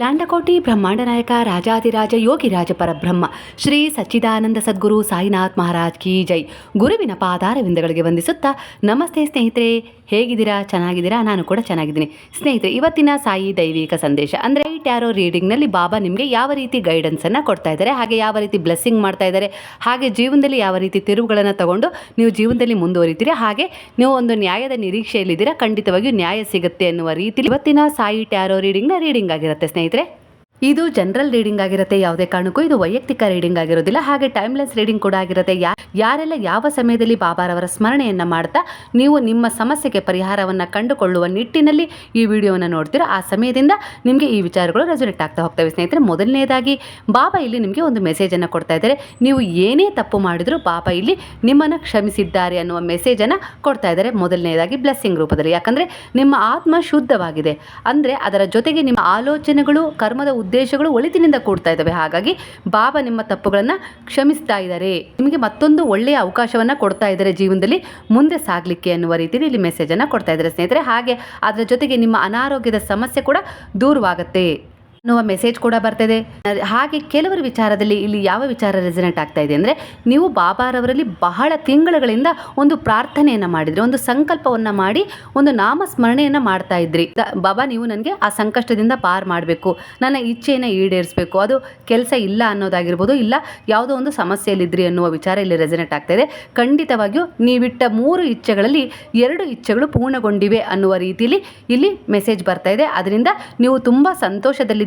ಲಾಂಡಕೋಟಿ ಬ್ರಹ್ಮಾಂಡ ನಾಯಕ ರಾಜಾದಿರಾಜ ಯೋಗಿರಾಜ ಪರಬ್ರಹ್ಮ, ಶ್ರೀ ಸಚ್ಚಿದಾನಂದ ಸದ್ಗುರು ಸಾಯಿನಾಥ್ ಮಹಾರಾಜ್ ಕಿ ಜೈ. ಗುರುವಿನ ಪಾದಾರವಿಂದಗಳಿಗೆ ವಂದಿಸುತ್ತಾ, ನಮಸ್ತೆ ಸ್ನೇಹಿತರೆ. ಹೇಗಿದ್ದೀರಾ? ಚೆನ್ನಾಗಿದ್ದೀರಾ? ನಾನು ಕೂಡ ಚೆನ್ನಾಗಿದ್ದೀನಿ. ಸ್ನೇಹಿತರೆ, ಇವತ್ತಿನ ಸಾಯಿ ದೈವಿಕ ಸಂದೇಶ ಅಂದರೆ ಟ್ಯಾರೋ ರೀಡಿಂಗ್ನಲ್ಲಿ ಬಾಬಾ ನಿಮಗೆ ಯಾವ ರೀತಿ ಗೈಡೆನ್ಸನ್ನು ಕೊಡ್ತಾ ಇದ್ದಾರೆ, ಹಾಗೆ ಯಾವ ರೀತಿ ಬ್ಲೆಸ್ಸಿಂಗ್ ಮಾಡ್ತಾ ಇದ್ದಾರೆ, ಹಾಗೆ ಜೀವನದಲ್ಲಿ ಯಾವ ರೀತಿ ತಿರುವುಗಳನ್ನು ತಗೊಂಡು ನೀವು ಜೀವನದಲ್ಲಿ ಮುಂದುವರಿತೀರಿ, ಹಾಗೆ ನೀವು ಒಂದು ನ್ಯಾಯದ ನಿರೀಕ್ಷೆಯಲ್ಲಿದ್ದೀರಾ, ಖಂಡಿತವಾಗಿಯೂ ನ್ಯಾಯ ಸಿಗುತ್ತೆ ಅನ್ನುವ ರೀತಿಯಲ್ಲಿ ಇವತ್ತಿನ ಸಾಯಿ ಟ್ಯಾರೋ ರೀಡಿಂಗ್ನ ರೀಡಿಂಗ್ ಆಗಿರುತ್ತೆ ಸ್ನೇಹಿತರೆ. 1993. ಇದು ಜನರಲ್ ರೀಡಿಂಗ್ ಆಗಿರುತ್ತೆ, ಯಾವುದೇ ಕಾರಣಕ್ಕೂ ಇದು ವೈಯಕ್ತಿಕ ರೀಡಿಂಗ್ ಆಗಿರೋದಿಲ್ಲ. ಹಾಗೆ ಟೈಮ್ಲೆಸ್ ರೀಡಿಂಗ್ ಕೂಡ ಆಗಿರುತ್ತೆ. ಯಾರೆಲ್ಲ ಯಾವ ಸಮಯದಲ್ಲಿ ಬಾಬಾರವರ ಸ್ಮರಣೆಯನ್ನು ಮಾಡ್ತಾ, ನೀವು ನಿಮ್ಮ ಸಮಸ್ಯೆಗೆ ಪರಿಹಾರವನ್ನು ಕಂಡುಕೊಳ್ಳುವ ನಿಟ್ಟಿನಲ್ಲಿ ಈ ವಿಡಿಯೋವನ್ನು ನೋಡ್ತೀರೋ, ಆ ಸಮಯದಿಂದ ನಿಮಗೆ ಈ ವಿಚಾರಗಳು ರೆಸೊನೇಟ್ ಆಗ್ತಾ ಹೋಗ್ತವೆ. ಸ್ನೇಹಿತರೆ, ಮೊದಲನೇದಾಗಿ, ಬಾಬಾ ಇಲ್ಲಿ ನಿಮಗೆ ಒಂದು ಮೆಸೇಜನ್ನು ಕೊಡ್ತಾ ಇದ್ದಾರೆ. ನೀವು ಏನೇ ತಪ್ಪು ಮಾಡಿದರೂ ಬಾಬಾ ಇಲ್ಲಿ ನಿಮ್ಮನ್ನು ಕ್ಷಮಿಸಿದ್ದಾರೆ ಅನ್ನುವ ಮೆಸೇಜನ್ನು ಕೊಡ್ತಾ ಇದ್ದಾರೆ. ಮೊದಲನೇದಾಗಿ ಬ್ಲೆಸ್ಸಿಂಗ್ ರೂಪದಲ್ಲಿ. ಯಾಕಂದರೆ, ನಿಮ್ಮ ಆತ್ಮ ಶುದ್ಧವಾಗಿದೆ. ಅಂದರೆ, ಅದರ ಜೊತೆಗೆ ನಿಮ್ಮ ಆಲೋಚನೆಗಳು, ಕರ್ಮದ ಉದ್ದೇಶಗಳು ಒಳಿತಿನಿಂದ ಕೂಡ್ತಾ ಇದ್ದಾವೆ. ಹಾಗಾಗಿ ಬಾಬಾ ನಿಮ್ಮ ತಪ್ಪುಗಳನ್ನು ಕ್ಷಮಿಸ್ತಾ ಇದ್ದಾರೆ. ನಿಮಗೆ ಮತ್ತೊಂದು ಒಳ್ಳೆಯ ಅವಕಾಶವನ್ನು ಕೊಡ್ತಾ ಇದ್ದಾರೆ ಜೀವನದಲ್ಲಿ. ಮುಂದೆ ಸಾಗಲಿಕ್ಕೆ ಅನ್ನುವ ರೀತಿಯಲ್ಲಿ ಇಲ್ಲಿ ಮೆಸೇಜನ್ನು ಕೊಡ್ತಾ ಇದ್ದಾರೆ ಸ್ನೇಹಿತರೆ. ಹಾಗೆ ಅದರ ಜೊತೆಗೆ ನಿಮ್ಮ ಅನಾರೋಗ್ಯದ ಸಮಸ್ಯೆ ಕೂಡ ದೂರವಾಗುತ್ತೆ. ಅನ್ನುವ ಮೆಸೇಜ್ ಕೂಡ ಬರ್ತಿದೆ. ಹಾಗೆ ಕೆಲವರ ವಿಚಾರದಲ್ಲಿ ಇಲ್ಲಿ ಯಾವ ವಿಚಾರ ರೆಸಿನೆಂಟ್ ಆಗ್ತಾ ಇದೆ ಅಂದರೆ, ನೀವು ಬಾಬಾರವರಲ್ಲಿ ಬಹಳ ತಿಂಗಳುಗಳಿಂದ ಒಂದು ಪ್ರಾರ್ಥನೆಯನ್ನು ಮಾಡಿದ್ರಿ, ಒಂದು ಸಂಕಲ್ಪವನ್ನು ಮಾಡಿ, ಒಂದು ನಾಮಸ್ಮರಣೆಯನ್ನು ಮಾಡ್ತಾ ಇದ್ರಿ. ಬಾಬಾ ನೀವು ನನಗೆ ಆ ಸಂಕಷ್ಟದಿಂದ ಪಾರ್ ಮಾಡಬೇಕು, ನನ್ನ ಇಚ್ಛೆಯನ್ನು ಈಡೇರಿಸಬೇಕು, ಅದು ಕೆಲಸ ಇಲ್ಲ ಅನ್ನೋದಾಗಿರ್ಬೋದು, ಇಲ್ಲ ಯಾವುದೋ ಒಂದು ಸಮಸ್ಯೆಯಲ್ಲಿದ್ರಿ ಅನ್ನುವ ವಿಚಾರ ಇಲ್ಲಿ ರೆಸಿನೆಂಟ್ ಆಗ್ತಾ ಇದೆ. ಖಂಡಿತವಾಗಿಯೂ ನೀವಿಟ್ಟ ಮೂರು ಇಚ್ಛೆಗಳಲ್ಲಿ ಎರಡು ಇಚ್ಛೆಗಳು ಪೂರ್ಣಗೊಂಡಿವೆ ಅನ್ನುವ ರೀತಿಯಲ್ಲಿ ಇಲ್ಲಿ ಮೆಸೇಜ್ ಬರ್ತಾ ಇದೆ. ಅದರಿಂದ ನೀವು ತುಂಬ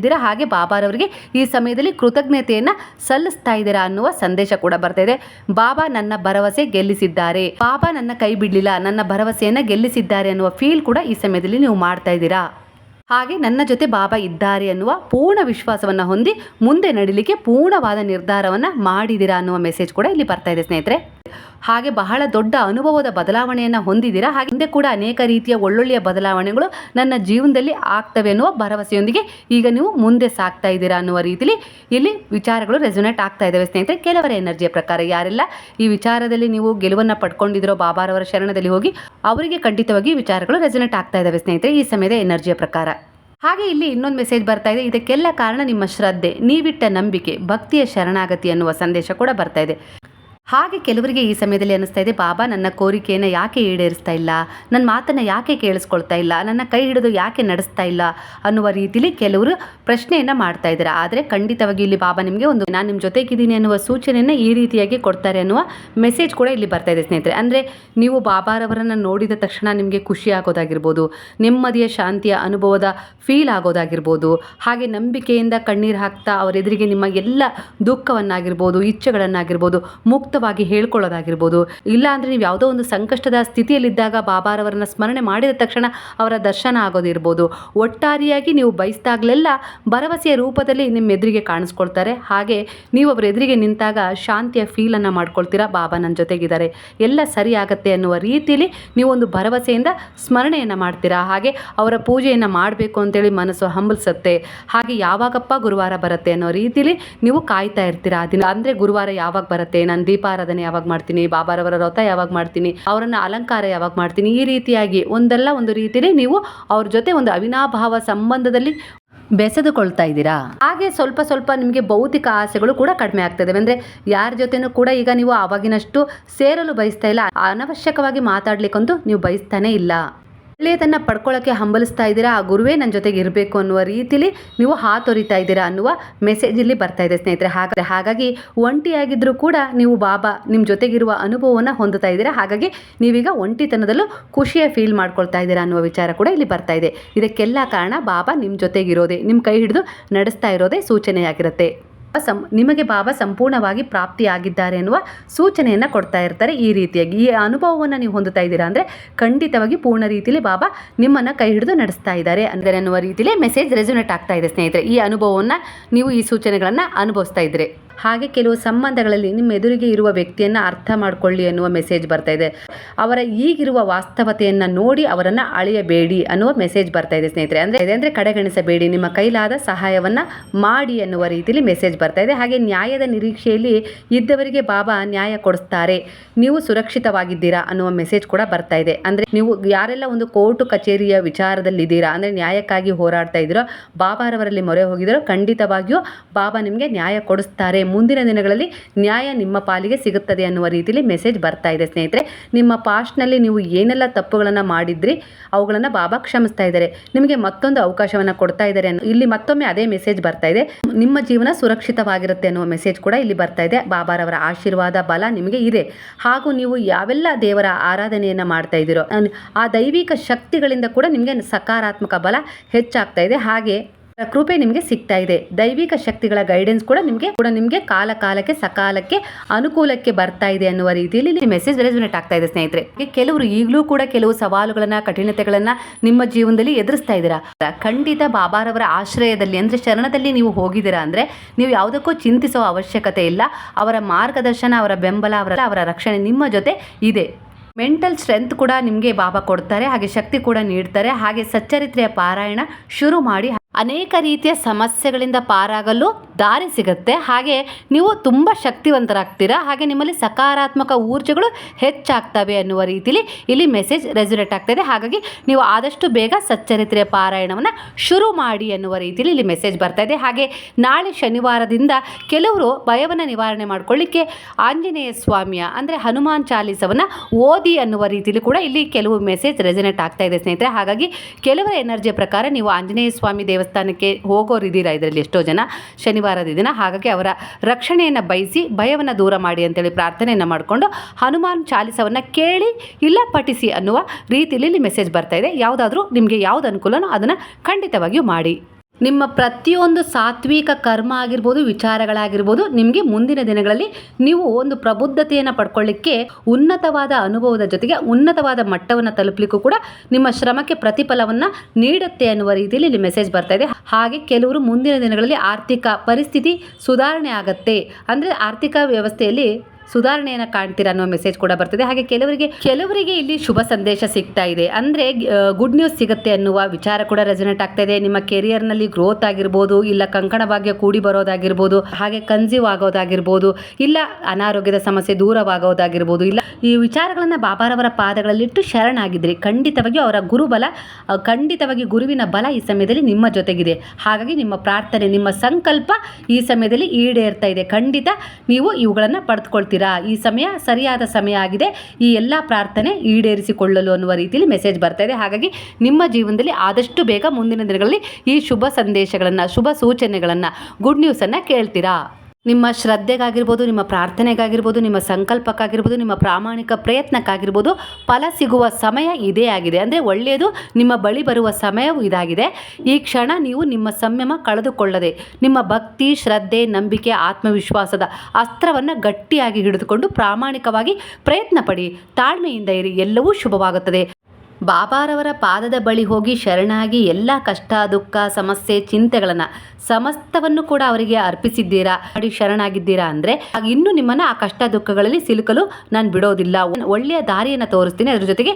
ಸಂತೋಷದಲ್ಲಿದ್ದೀರಾ ಹಾಗೆ ಬಾಬಾರವರಿಗೆ ಈ ಸಮಯದಲ್ಲಿ ಕೃತಜ್ಞತೆಯನ್ನು ಸಲ್ಲಿಸ್ತಾ ಇದ್ದೀರಾ ಅನ್ನುವ ಸಂದೇಶ ಕೂಡ ಬರ್ತಾ ಇದೆ. ಬಾಬಾ ನನ್ನ ಭರವಸೆ ಗೆಲ್ಲಿಸಿದ್ದಾರೆ. ಬಾಬಾ ನನ್ನ ಕೈ ಬಿಡಲಿಲ್ಲ, ನನ್ನ ಭರವಸೆಯನ್ನು ಗೆಲ್ಲಿಸಿದ್ದಾರೆ ಅನ್ನುವ ಫೀಲ್ ಕೂಡ ಈ ಸಮಯದಲ್ಲಿ ನೀವು ಮಾಡ್ತಾ ಇದ್ದೀರಾ? ಹಾಗೆ ನನ್ನ ಜೊತೆ ಬಾಬಾ ಇದ್ದಾರೆ ಅನ್ನುವ ಪೂರ್ಣ ವಿಶ್ವಾಸವನ್ನು ಹೊಂದಿ ಮುಂದೆ ನಡಿಲಿಕ್ಕೆ ಪೂರ್ಣವಾದ ನಿರ್ಧಾರವನ್ನು ಮಾಡಿದ್ದೀರಾ ಅನ್ನುವ ಮೆಸೇಜ್ ಕೂಡ ಇಲ್ಲಿ ಬರ್ತಾ ಇದೆ ಸ್ನೇಹಿತರೆ. ಹಾಗೆ ಬಹಳ ದೊಡ್ಡ ಅನುಭವದ ಬದಲಾವಣೆಯನ್ನು ಹೊಂದಿದ್ದೀರಾ? ಹಾಗೆ ಹಿಂದೆ ಕೂಡ ಅನೇಕ ರೀತಿಯ ಒಳ್ಳೊಳ್ಳೆಯ ಬದಲಾವಣೆಗಳು ನನ್ನ ಜೀವನದಲ್ಲಿ ಆಗ್ತವೆ ಅನ್ನುವ ಭರವಸೆಯೊಂದಿಗೆ ಈಗ ನೀವು ಮುಂದೆ ಸಾಗ್ತಾ ಇದ್ದೀರಾ ಅನ್ನುವ ರೀತಿಯಲ್ಲಿ ಇಲ್ಲಿ ವಿಚಾರಗಳು ರೆಸೊನೇಟ್ ಆಗ್ತಾ ಇದ್ದಾವೆ. ಸ್ನೇಹಿತರೆ, ಕೆಲವರ ಎನರ್ಜಿಯ ಪ್ರಕಾರ ಯಾರೆಲ್ಲ. ಈ ವಿಚಾರದಲ್ಲಿ ನೀವು ಗೆಲುವನ್ನು ಪಡ್ಕೊಂಡಿದ್ರೋ ಬಾಬಾರವರ ಶರಣದಲ್ಲಿ ಹೋಗಿ ಅವರಿಗೆ ಖಂಡಿತವಾಗಿ ವಿಚಾರಗಳು ರೆಸೊನೇಟ್ ಆಗ್ತಾ ಇದ್ದಾವೆ. ಸ್ನೇಹಿತರೆ, ಈ ಸಮಯದ ಎನರ್ಜಿಯ ಪ್ರಕಾರ. ಹಾಗೆ ಇಲ್ಲಿ ಇನ್ನೊಂದು ಮೆಸೇಜ್ ಬರ್ತಾ ಇದೆ. ಇದಕ್ಕೆಲ್ಲ ಕಾರಣ ನಿಮ್ಮ ಶ್ರದ್ಧೆ, ನೀವಿಟ್ಟ ನಂಬಿಕೆ, ಭಕ್ತಿಯ ಶರಣಾಗತಿ ಅನ್ನುವ ಸಂದೇಶ ಕೂಡ ಬರ್ತಾ ಇದೆ. ಹಾಗೆ ಕೆಲವರಿಗೆ ಈ ಸಮಯದಲ್ಲಿ ಅನಿಸ್ತಾ ಇದೆ, ಬಾಬಾ, ನನ್ನ ಕೋರಿಕೆಯನ್ನು ಯಾಕೆ ಈಡೇರಿಸ್ತಾ ಇಲ್ಲ? ನನ್ನ ಮಾತನ್ನು ಯಾಕೆ ಕೇಳಿಸ್ಕೊಳ್ತಾ ಇಲ್ಲ? ನನ್ನ ಕೈ ಹಿಡಿದು ಯಾಕೆ ನಡೆಸ್ತಾ ಇಲ್ಲ? ಅನ್ನುವ ರೀತಿಯಲ್ಲಿ ಕೆಲವರು ಪ್ರಶ್ನೆಯನ್ನು ಮಾಡ್ತಾ ಇದ್ದಾರೆ. ಆದರೆ ಖಂಡಿತವಾಗಿ ಇಲ್ಲಿ ಬಾಬಾ ನಿಮಗೆ ಒಂದು, ನಾನು ನಿಮ್ಮ ಜೊತೆಗಿದ್ದೀನಿ ಅನ್ನುವ ಸೂಚನೆಯನ್ನು ಈ ರೀತಿಯಾಗಿ ಕೊಡ್ತಾರೆ ಅನ್ನುವ ಮೆಸೇಜ್ ಕೂಡ ಇಲ್ಲಿ ಬರ್ತಾ ಇದೆ ಸ್ನೇಹಿತರೆ. ಅಂದರೆ ನೀವು ಬಾಬಾರವರನ್ನು ನೋಡಿದ ತಕ್ಷಣ ನಿಮಗೆ ಖುಷಿ ಆಗೋದಾಗಿರ್ಬೋದು, ನೆಮ್ಮದಿಯ ಶಾಂತಿಯ ಅನುಭವದ ಫೀಲ್ ಆಗೋದಾಗಿರ್ಬೋದು, ಹಾಗೆ ನಂಬಿಕೆಯಿಂದ ಕಣ್ಣೀರು ಹಾಕ್ತಾ ಅವರೆದುರಿಗೆ ನಿಮ್ಮ ಎಲ್ಲ ದುಃಖವನ್ನಾಗಿರ್ಬೋದು, ಇಚ್ಛೆಗಳನ್ನಾಗಿರ್ಬೋದು ಮುಕ್ತವಾಗಿ ಹೇಳ್ಕೊಳ್ಳೋದಾಗಿರ್ಬೋದು. ಇಲ್ಲ ಅಂದರೆ ನೀವು ಯಾವುದೋ ಒಂದು ಸಂಕಷ್ಟದ ಸ್ಥಿತಿಯಲ್ಲಿದ್ದಾಗ ಬಾಬಾರವರನ್ನ ಸ್ಮರಣೆ ಮಾಡಿದ ತಕ್ಷಣ ಅವರ ದರ್ಶನ ಆಗೋದಿರ್ಬೋದು. ಒಟ್ಟಾರೆಯಾಗಿ ನೀವು ಬಯಸಿದಾಗಲೆಲ್ಲ ಭರವಸೆಯ ರೂಪದಲ್ಲಿ ನಿಮ್ಮ ಎದುರಿಗೆ ಕಾಣಿಸ್ಕೊಳ್ತಾರೆ. ಹಾಗೆ ನೀವು ಅವರ ಎದುರಿಗೆ ನಿಂತಾಗ ಶಾಂತಿಯ ಫೀಲನ್ನು ಮಾಡ್ಕೊಳ್ತೀರಾ ಬಾಬಾ ನನ್ನ ಜೊತೆಗಿದ್ದಾರೆ. ಎಲ್ಲ ಸರಿ ಅನ್ನುವ ರೀತಿಯಲ್ಲಿ ನೀವು ಒಂದು ಭರವಸೆಯಿಂದ ಸ್ಮರಣೆಯನ್ನು ಮಾಡ್ತೀರಾ? ಹಾಗೆ ಅವರ ಪೂಜೆಯನ್ನು ಮಾಡಬೇಕು ಅಂತೇಳಿ ಮನಸ್ಸು ಹಂಬಲಿಸುತ್ತೆ. ಹಾಗೆ ಯಾವಾಗಪ್ಪ ಗುರುವಾರ ಬರುತ್ತೆ ಅನ್ನೋ ರೀತಿಯಲ್ಲಿ ನೀವು ಕಾಯ್ತಾ ಇರ್ತೀರಾ? ದಿನ ಅಂದರೆ ಗುರುವಾರ ಯಾವಾಗ ಬರುತ್ತೆ? ನಾನು ದೀಪಾರಾಧನೆ ಯಾವಾಗ ಮಾಡ್ತೀನಿ, ಬಾಬಾರವರ ವ್ರತ ಯಾವಾಗ ಮಾಡ್ತೀನಿ, ಅವರನ್ನು ಅಲಂಕಾರ ಯಾವಾಗ ಮಾಡ್ತೀನಿ, ಈ ರೀತಿಯಾಗಿ ಒಂದಲ್ಲ ಒಂದು ರೀತಿಯಲ್ಲಿ ನೀವು ಅವ್ರ ಜೊತೆ ಒಂದು ಅವಿನಾಭಾವ ಸಂಬಂಧದಲ್ಲಿ ಬೆಸೆದುಕೊಳ್ತಾ ಇದ್ದೀರಾ? ಹಾಗೆ ಸ್ವಲ್ಪ ಸ್ವಲ್ಪ ನಿಮಗೆ ಭೌತಿಕ ಆಸೆಗಳು ಕೂಡ ಕಡಿಮೆ ಆಗ್ತದೆ. ಅಂದರೆ ಯಾರ ಜೊತೆನೂ ಕೂಡ ಈಗ ನೀವು ಆವಾಗಿನಷ್ಟು ಸೇರಲು ಬಯಸ್ತಾ ಇಲ್ಲ. ಅನವಶ್ಯಕವಾಗಿ ಮಾತಾಡ್ಲಿಕ್ಕಂತೂ ನೀವು ಬಯಸ್ತಾನೆ ಇಲ್ಲ. ಒಳ್ಳೆಯದನ್ನು ಪಡ್ಕೊಳ್ಳೋಕ್ಕೆ ಹಂಬಲಿಸ್ತಾ ಇದ್ದೀರಾ? ಆ ಗುರುವೇ ನನ್ನ ಜೊತೆಗೆ ಇರಬೇಕು ಅನ್ನುವ ರೀತಿಲಿ ನೀವು ಹಾತೊರಿತಾ ಇದ್ದೀರಾ ಅನ್ನುವ ಮೆಸೇಜ್ ಇಲ್ಲಿ ಬರ್ತಾ ಇದೆ ಸ್ನೇಹಿತರೆ. ಹಾಗಾದರೆ ಹಾಗಾಗಿ ಒಂಟಿಯಾಗಿದ್ದರೂ ಕೂಡ ನೀವು ಬಾಬಾ ನಿಮ್ಮ ಜೊತೆಗಿರುವ ಅನುಭವವನ್ನು ಹೊಂದುತ್ತಾ ಇದ್ದೀರಾ? ಹಾಗಾಗಿ ನೀವೀಗ ಒಂಟಿತನದಲ್ಲೂ ಖುಷಿಯ ಫೀಲ್ ಮಾಡ್ಕೊಳ್ತಾ ಇದ್ದೀರಾ ಅನ್ನುವ ವಿಚಾರ ಕೂಡ ಇಲ್ಲಿ ಬರ್ತಾ ಇದೆ. ಇದಕ್ಕೆಲ್ಲ ಕಾರಣ ಬಾಬಾ ನಿಮ್ಮ ಜೊತೆಗಿರೋದೇ ನಿಮ್ಮ ಕೈ ಹಿಡಿದು ನಡೆಸ್ತಾ ಇರೋದೇ ಸೂಚನೆಯಾಗಿರುತ್ತೆ. ಸಂ, ನಿಮಗೆ ಬಾಬಾ ಸಂಪೂರ್ಣವಾಗಿ ಪ್ರಾಪ್ತಿಯಾಗಿದ್ದಾರೆ ಎನ್ನುವ ಸೂಚನೆಯನ್ನು ಕೊಡ್ತಾ ಇರ್ತಾರೆ ಈ ರೀತಿಯಾಗಿ. ಈ ಅನುಭವವನ್ನು ನೀವು ಹೊಂದುತ್ತಾ ಇದ್ದೀರಾ ಅಂದರೆ ಖಂಡಿತವಾಗಿ ಪೂರ್ಣ ರೀತಿಯಲ್ಲಿ ಬಾಬಾ ನಿಮ್ಮನ್ನು ಕೈ ಹಿಡಿದು ನಡೆಸ್ತಾ ಇದ್ದಾರೆ ಅಂದರೆ ಅನ್ನುವ ರೀತಿಯಲ್ಲಿ ಮೆಸೇಜ್ ರೆಸೊನೇಟ್ ಆಗ್ತಾ ಇದೆ ಸ್ನೇಹಿತರೆ. ಈ ಅನುಭವವನ್ನು ನೀವು ಈ ಸೂಚನೆಗಳನ್ನು ಅನುಭವಿಸ್ತಾ ಇದ್ರೆ. ಹಾಗೆ ಕೆಲವು ಸಂಬಂಧಗಳಲ್ಲಿ ನಿಮ್ಮ ಎದುರಿಗೆ ಇರುವ ವ್ಯಕ್ತಿಯನ್ನು ಅರ್ಥ ಮಾಡಿಕೊಳ್ಳಿ ಅನ್ನುವ ಮೆಸೇಜ್ ಬರ್ತಾ ಇದೆ. ಅವರ ಈಗಿರುವ ವಾಸ್ತವತೆಯನ್ನು ನೋಡಿ ಅವರನ್ನು ಅಳೆಯಬೇಡಿ ಅನ್ನುವ ಮೆಸೇಜ್ ಬರ್ತಾ ಇದೆ ಸ್ನೇಹಿತರೆ. ಅಂದರೆ ಅಂದರೆ ಕಡೆಗಣಿಸಬೇಡಿ. ನಿಮ್ಮ ಕೈಲಾದ ಸಹಾಯವನ್ನು ಮಾಡಿ ಅನ್ನುವ ರೀತಿಯಲ್ಲಿ ಮೆಸೇಜ್ ಬರ್ತಾ ಇದೆ. ಹಾಗೆ ನ್ಯಾಯದ ನಿರೀಕ್ಷೆಯಲ್ಲಿ ಇದ್ದವರಿಗೆ ಬಾಬಾ ನ್ಯಾಯ ಕೊಡಿಸ್ತಾರೆ. ನೀವು ಸುರಕ್ಷಿತವಾಗಿದ್ದೀರಾ ಅನ್ನುವ ಮೆಸೇಜ್ ಕೂಡ ಬರ್ತಾ ಇದೆ. ಅಂದರೆ ನೀವು ಯಾರೆಲ್ಲ ಒಂದು ಕೋರ್ಟು ಕಚೇರಿಯ ವಿಚಾರದಲ್ಲಿದ್ದೀರಾ, ಅಂದರೆ ನ್ಯಾಯಕ್ಕಾಗಿ ಹೋರಾಡ್ತಾ ಇದ್ದೀರೋ, ಬಾಬಾರವರಲ್ಲಿ ಮೊರೆ ಹೋಗಿದ್ದೀರೋ ಖಂಡಿತವಾಗಿಯೂ ಬಾಬಾ ನಿಮಗೆ ನ್ಯಾಯ ಕೊಡಿಸ್ತಾರೆ. ಮುಂದಿನ ದಿನಗಳಲ್ಲಿ ನ್ಯಾಯ ನಿಮ್ಮ ಪಾಲಿಗೆ ಸಿಗುತ್ತದೆ ಅನ್ನುವ ರೀತಿಯಲ್ಲಿ ಮೆಸೇಜ್ ಬರ್ತಾ ಇದೆ ಸ್ನೇಹಿತರೆ. ನಿಮ್ಮ ಪಾಸ್ಟ್ನಲ್ಲಿ ನೀವು ಏನೆಲ್ಲ ತಪ್ಪುಗಳನ್ನು ಮಾಡಿದ್ರಿ, ಅವುಗಳನ್ನು ಬಾಬಾ ಕ್ಷಮಿಸ್ತಾ ಇದ್ದಾರೆ. ನಿಮಗೆ ಮತ್ತೊಂದು ಅವಕಾಶವನ್ನು ಕೊಡ್ತಾ ಇದ್ದಾರೆ ಇಲ್ಲಿ ಮತ್ತೊಮ್ಮೆ ಅದೇ ಮೆಸೇಜ್ ಬರ್ತಾ ಇದೆ. ನಿಮ್ಮ ಜೀವನ ಸುರಕ್ಷಿತವಾಗಿರುತ್ತೆ ಅನ್ನುವ ಮೆಸೇಜ್ ಕೂಡ ಇಲ್ಲಿ ಬರ್ತಾ ಇದೆ. ಬಾಬಾರವರ ಆಶೀರ್ವಾದ, ಬಲ ನಿಮಗೆ ಇದೆ. ಹಾಗೂ ನೀವು ಯಾವೆಲ್ಲ ದೇವರ ಆರಾಧನೆಯನ್ನು ಮಾಡ್ತಾ ಇದ್ದೀರೋ, ಆ ದೈವಿಕ ಶಕ್ತಿಗಳಿಂದ ಕೂಡ ನಿಮಗೆ ಸಕಾರಾತ್ಮಕ ಬಲ ಹೆಚ್ಚಾಗ್ತಾ ಇದೆ. ಹಾಗೆ ಕೃಪೆ ನಿಮಗೆ ಸಿಗ್ತಾ ಇದೆ. ದೈವಿಕ ಶಕ್ತಿಗಳ ಗೈಡೆನ್ಸ್ ಕೂಡ ನಿಮಗೆ ಕೂಡ ನಿಮಗೆ ಕಾಲ ಕಾಲಕ್ಕೆ, ಸಕಾಲಕ್ಕೆ, ಅನುಕೂಲಕ್ಕೆ ಬರ್ತಾ ಇದೆ ಅನ್ನುವ ರೀತಿಯಲ್ಲಿ ಮೆಸೇಜ್ ರೆಸೊನೇಟ್ ಆಗ್ತಾ ಇದೆ ಸ್ನೇಹಿತರೆ. ಕೆಲವರು ಈಗಲೂ ಕೂಡ ಕೆಲವು ಸವಾಲುಗಳನ್ನ, ಕಠಿಣತೆಗಳನ್ನ ನಿಮ್ಮ ಜೀವನದಲ್ಲಿ ಎದುರಿಸ್ತಾ ಇದ್ದೀರಾ? ಖಂಡಿತ ಬಾಬಾರವರ ಆಶ್ರಯದಲ್ಲಿ ಅಂದ್ರೆ ಶರಣದಲ್ಲಿ ನೀವು ಹೋಗಿದ್ದೀರಾ ಅಂದ್ರೆ ನೀವು ಯಾವುದಕ್ಕೂ ಚಿಂತಿಸುವ ಅವಶ್ಯಕತೆ ಇಲ್ಲ. ಅವರ ಮಾರ್ಗದರ್ಶನ, ಅವರ ಬೆಂಬಲ, ಅವರ ಅವರ ರಕ್ಷಣೆ ನಿಮ್ಮ ಜೊತೆ ಇದೆ. ಮೆಂಟಲ್ ಸ್ಟ್ರೆಂತ್ ಕೂಡ ನಿಮಗೆ ಬಾಬಾ ಕೊಡ್ತಾರೆ, ಹಾಗೆ ಶಕ್ತಿ ಕೂಡ ನೀಡ್ತಾರೆ. ಹಾಗೆ ಸಚ್ಚರಿತ್ರೆಯ ಪಾರಾಯಣ ಶುರು ಮಾಡಿ ಅನೇಕ ರೀತಿಯ ಸಮಸ್ಯೆಗಳಿಂದ ಪಾರಾಗಲು ದಾರಿ ಸಿಗುತ್ತೆ. ಹಾಗೆ ನೀವು ತುಂಬ ಶಕ್ತಿವಂತರಾಗ್ತೀರಾ? ಹಾಗೆ ನಿಮ್ಮಲ್ಲಿ ಸಕಾರಾತ್ಮಕ ಊರ್ಜೆಗಳು ಹೆಚ್ಚಾಗ್ತವೆ ಅನ್ನುವ ರೀತಿಯಲ್ಲಿ ಇಲ್ಲಿ ಮೆಸೇಜ್ ರೆಸುರೇಟ್ ಆಗ್ತಾಯಿದೆ ಹಾಗಾಗಿ ನೀವು ಆದಷ್ಟು ಬೇಗ ಸಚ್ಚರಿತ್ರೆಯ ಪಾರಾಯಣವನ್ನು ಶುರು ಮಾಡಿ ಅನ್ನುವ ರೀತಿಯಲ್ಲಿ ಇಲ್ಲಿ ಮೆಸೇಜ್ ಬರ್ತಾ ಇದೆ. ಹಾಗೆ ನಾಳೆ ಶನಿವಾರದಿಂದ ಕೆಲವರು ಭಯವನ್ನು ನಿವಾರಣೆ ಮಾಡಿಕೊಳ್ಳಿಕ್ಕೆ ಆಂಜನೇಯ ಸ್ವಾಮಿಯ, ಅಂದರೆ ಹನುಮಾನ್ ಚಾಲೀಸವನ್ನು ಓದಿ ಅನ್ನುವ ರೀತಿಯಲ್ಲಿ ಕೂಡ ಇಲ್ಲಿ ಕೆಲವು ಮೆಸೇಜ್ ರೆಸನೇಟ್ ಆಗ್ತಾ ಇದೆ ಸ್ನೇಹಿತರೆ. ಹಾಗಾಗಿ ಕೆಲವರ ಎನರ್ಜಿಯ ಪ್ರಕಾರ ನೀವು ಆಂಜನೇಯ ಸ್ವಾಮಿ ದೇವಸ್ಥಾನಕ್ಕೆ ಹೋಗೋರಿದ್ದೀರಾ ಇದರಲ್ಲಿ ಎಷ್ಟೋ ಜನ ಶನಿವಾರದ ದಿನ. ಹಾಗಾಗಿ ಅವರ ರಕ್ಷಣೆಯನ್ನು ಬಯಸಿ ಭಯವನ್ನು ದೂರ ಮಾಡಿ ಅಂತೇಳಿ ಪ್ರಾರ್ಥನೆಯನ್ನು ಮಾಡಿಕೊಂಡು ಹನುಮಾನ್ ಚಾಲಿಸವನ್ನು ಕೇಳಿ ಇಲ್ಲ ಪಠಿಸಿ ಅನ್ನುವ ರೀತಿಯಲ್ಲಿ ಮೆಸೇಜ್ ಬರ್ತಾ ಇದೆ. ಯಾವುದಾದ್ರೂ ನಿಮಗೆ ಯಾವುದು ಅನುಕೂಲನೋ ಅದನ್ನು ಖಂಡಿತವಾಗಿಯೂ ಮಾಡಿ. ನಿಮ್ಮ ಪ್ರತಿಯೊಂದು ಸಾತ್ವಿಕ ಕರ್ಮ ಆಗಿರ್ಬೋದು, ವಿಚಾರಗಳಾಗಿರ್ಬೋದು, ನಿಮಗೆ ಮುಂದಿನ ದಿನಗಳಲ್ಲಿ ನೀವು ಒಂದು ಪ್ರಬುದ್ಧತೆಯನ್ನು ಪಡ್ಕೊಳ್ಳಿಕ್ಕೆ ಉನ್ನತವಾದ ಅನುಭವದ ಜೊತೆಗೆ ಉನ್ನತವಾದ ಮಟ್ಟವನ್ನು ತಲುಪಲಿಕ್ಕೂ ಕೂಡ ನಿಮ್ಮ ಶ್ರಮಕ್ಕೆ ಪ್ರತಿಫಲವನ್ನು ನೀಡುತ್ತೆ ಅನ್ನುವ ರೀತಿಯಲ್ಲಿ ಇಲ್ಲಿ ಮೆಸೇಜ್ ಬರ್ತಾ ಇದೆ. ಹಾಗೆ ಕೆಲವರು ಮುಂದಿನ ದಿನಗಳಲ್ಲಿ ಆರ್ಥಿಕ ಪರಿಸ್ಥಿತಿ ಸುಧಾರಣೆ ಆಗತ್ತೆ. ಅಂದರೆ ಆರ್ಥಿಕ ವ್ಯವಸ್ಥೆಯಲ್ಲಿ ಸುಧಾರಣೆಯನ್ನು ಕಾಣ್ತೀರಾ ಅನ್ನೋ ಮೆಸೇಜ್ ಕೂಡ ಬರ್ತದೆ. ಹಾಗೆ ಕೆಲವರಿಗೆ ಕೆಲವರಿಗೆ ಇಲ್ಲಿ ಶುಭ ಸಂದೇಶ ಸಿಗ್ತಾ ಇದೆ. ಅಂದರೆ ಗುಡ್ ನ್ಯೂಸ್ ಸಿಗುತ್ತೆ ಅನ್ನುವ ವಿಚಾರ ಕೂಡ ರೆಸನೇಟ್ ಆಗ್ತಾ ಇದೆ. ನಿಮ್ಮ ಕೆರಿಯರ್ನಲ್ಲಿ ಗ್ರೋತ್ ಆಗಿರ್ಬೋದು, ಇಲ್ಲ ಕಂಕಣ ಭಾಗ್ಯ ಕೂಡಿ ಬರೋದಾಗಿರ್ಬೋದು, ಹಾಗೆ ಕನ್ಸ್ಯೂವ್ ಆಗೋದಾಗಿರ್ಬೋದು, ಇಲ್ಲ ಅನಾರೋಗ್ಯದ ಸಮಸ್ಯೆ ದೂರವಾಗೋದಾಗಿರ್ಬೋದು, ಇಲ್ಲ ಈ ವಿಚಾರಗಳನ್ನು ಬಾಬಾರವರ ಪಾದಗಳಲ್ಲಿಟ್ಟು ಶರಣಾಗಿದ್ರಿ. ಖಂಡಿತವಾಗಿ ಅವರ ಗುರುಬಲ ಖಂಡಿತವಾಗಿ ಗುರುವಿನ ಬಲ ಈ ಸಮಯದಲ್ಲಿ ನಿಮ್ಮ ಜೊತೆಗಿದೆ. ಹಾಗಾಗಿ ನಿಮ್ಮ ಪ್ರಾರ್ಥನೆ, ನಿಮ್ಮ ಸಂಕಲ್ಪ ಈ ಸಮಯದಲ್ಲಿ ಈಡೇರ್ತಾ ಇದೆ. ಖಂಡಿತ ನೀವು ಇವುಗಳನ್ನು ಪಡೆದುಕೊಳ್ತೀರಾ ಈ ಸಮಯ ಸರಿಯಾದ ಸಮಯ ಆಗಿದೆ. ಈ ಎಲ್ಲ ಪ್ರಾರ್ಥನೆ ಈಡೇರಿಸಿಕೊಳ್ಳಲು ಅನ್ನುವ ರೀತಿಯಲ್ಲಿ ಮೆಸೇಜ್ ಬರ್ತಾ ಇದೆ. ಹಾಗಾಗಿ ನಿಮ್ಮ ಜೀವನದಲ್ಲಿ ಆದಷ್ಟು ಬೇಗ ಮುಂದಿನ ದಿನಗಳಲ್ಲಿ ಈ ಶುಭ ಸಂದೇಶಗಳನ್ನು, ಶುಭ ಸೂಚನೆಗಳನ್ನು ಗುಡ್ ನ್ಯೂಸನ್ನು ಕೇಳ್ತೀರಾ? ನಿಮ್ಮ ಶ್ರದ್ಧೆಗಾಗಿರ್ಬೋದು, ನಿಮ್ಮ ಪ್ರಾರ್ಥನೆಗಾಗಿರ್ಬೋದು, ನಿಮ್ಮ ಸಂಕಲ್ಪಕ್ಕಾಗಿರ್ಬೋದು, ನಿಮ್ಮ ಪ್ರಾಮಾಣಿಕ ಪ್ರಯತ್ನಕ್ಕಾಗಿರ್ಬೋದು ಫಲ ಸಿಗುವ ಸಮಯ ಇದೇ ಆಗಿದೆ. ಅಂದರೆ ಒಳ್ಳೆಯದು, ನಿಮ್ಮ ಬಳಿ ಬರುವ ಸಮಯವೂ ಇದಾಗಿದೆ. ಈ ಕ್ಷಣ ನೀವು ನಿಮ್ಮ ಸಂಯಮ ಕಳೆದುಕೊಳ್ಳದೆ, ನಿಮ್ಮ ಭಕ್ತಿ, ಶ್ರದ್ಧೆ, ನಂಬಿಕೆ, ಆತ್ಮವಿಶ್ವಾಸದ ಅಸ್ತ್ರವನ್ನು ಗಟ್ಟಿಯಾಗಿ ಹಿಡಿದುಕೊಂಡು ಪ್ರಾಮಾಣಿಕವಾಗಿ ಪ್ರಯತ್ನ ಪಡಿ ತಾಳ್ಮೆಯಿಂದ ಇರಿ. ಎಲ್ಲವೂ ಶುಭವಾಗುತ್ತದೆ. ಬಾಬಾರವರ ಪಾದದ ಬಳಿ ಹೋಗಿ ಶರಣಾಗಿ ಎಲ್ಲ ಕಷ್ಟ, ದುಃಖ, ಸಮಸ್ಯೆ, ಚಿಂತೆಗಳನ್ನು ಸಮಸ್ತವನ್ನು ಕೂಡ ಅವರಿಗೆ ಅರ್ಪಿಸಿದ್ದೀರಾ? ಶರಣಾಗಿದ್ದೀರಾ ಅಂದರೆ, ಆಗ ಇನ್ನೂ ನಿಮ್ಮನ್ನು ಆ ಕಷ್ಟ, ದುಃಖಗಳಲ್ಲಿ ಸಿಲುಕಲು ನಾನು ಬಿಡೋದಿಲ್ಲ. ಒಳ್ಳೆಯ ದಾರಿಯನ್ನು ತೋರಿಸ್ತೀನಿ. ಅದ್ರ ಜೊತೆಗೆ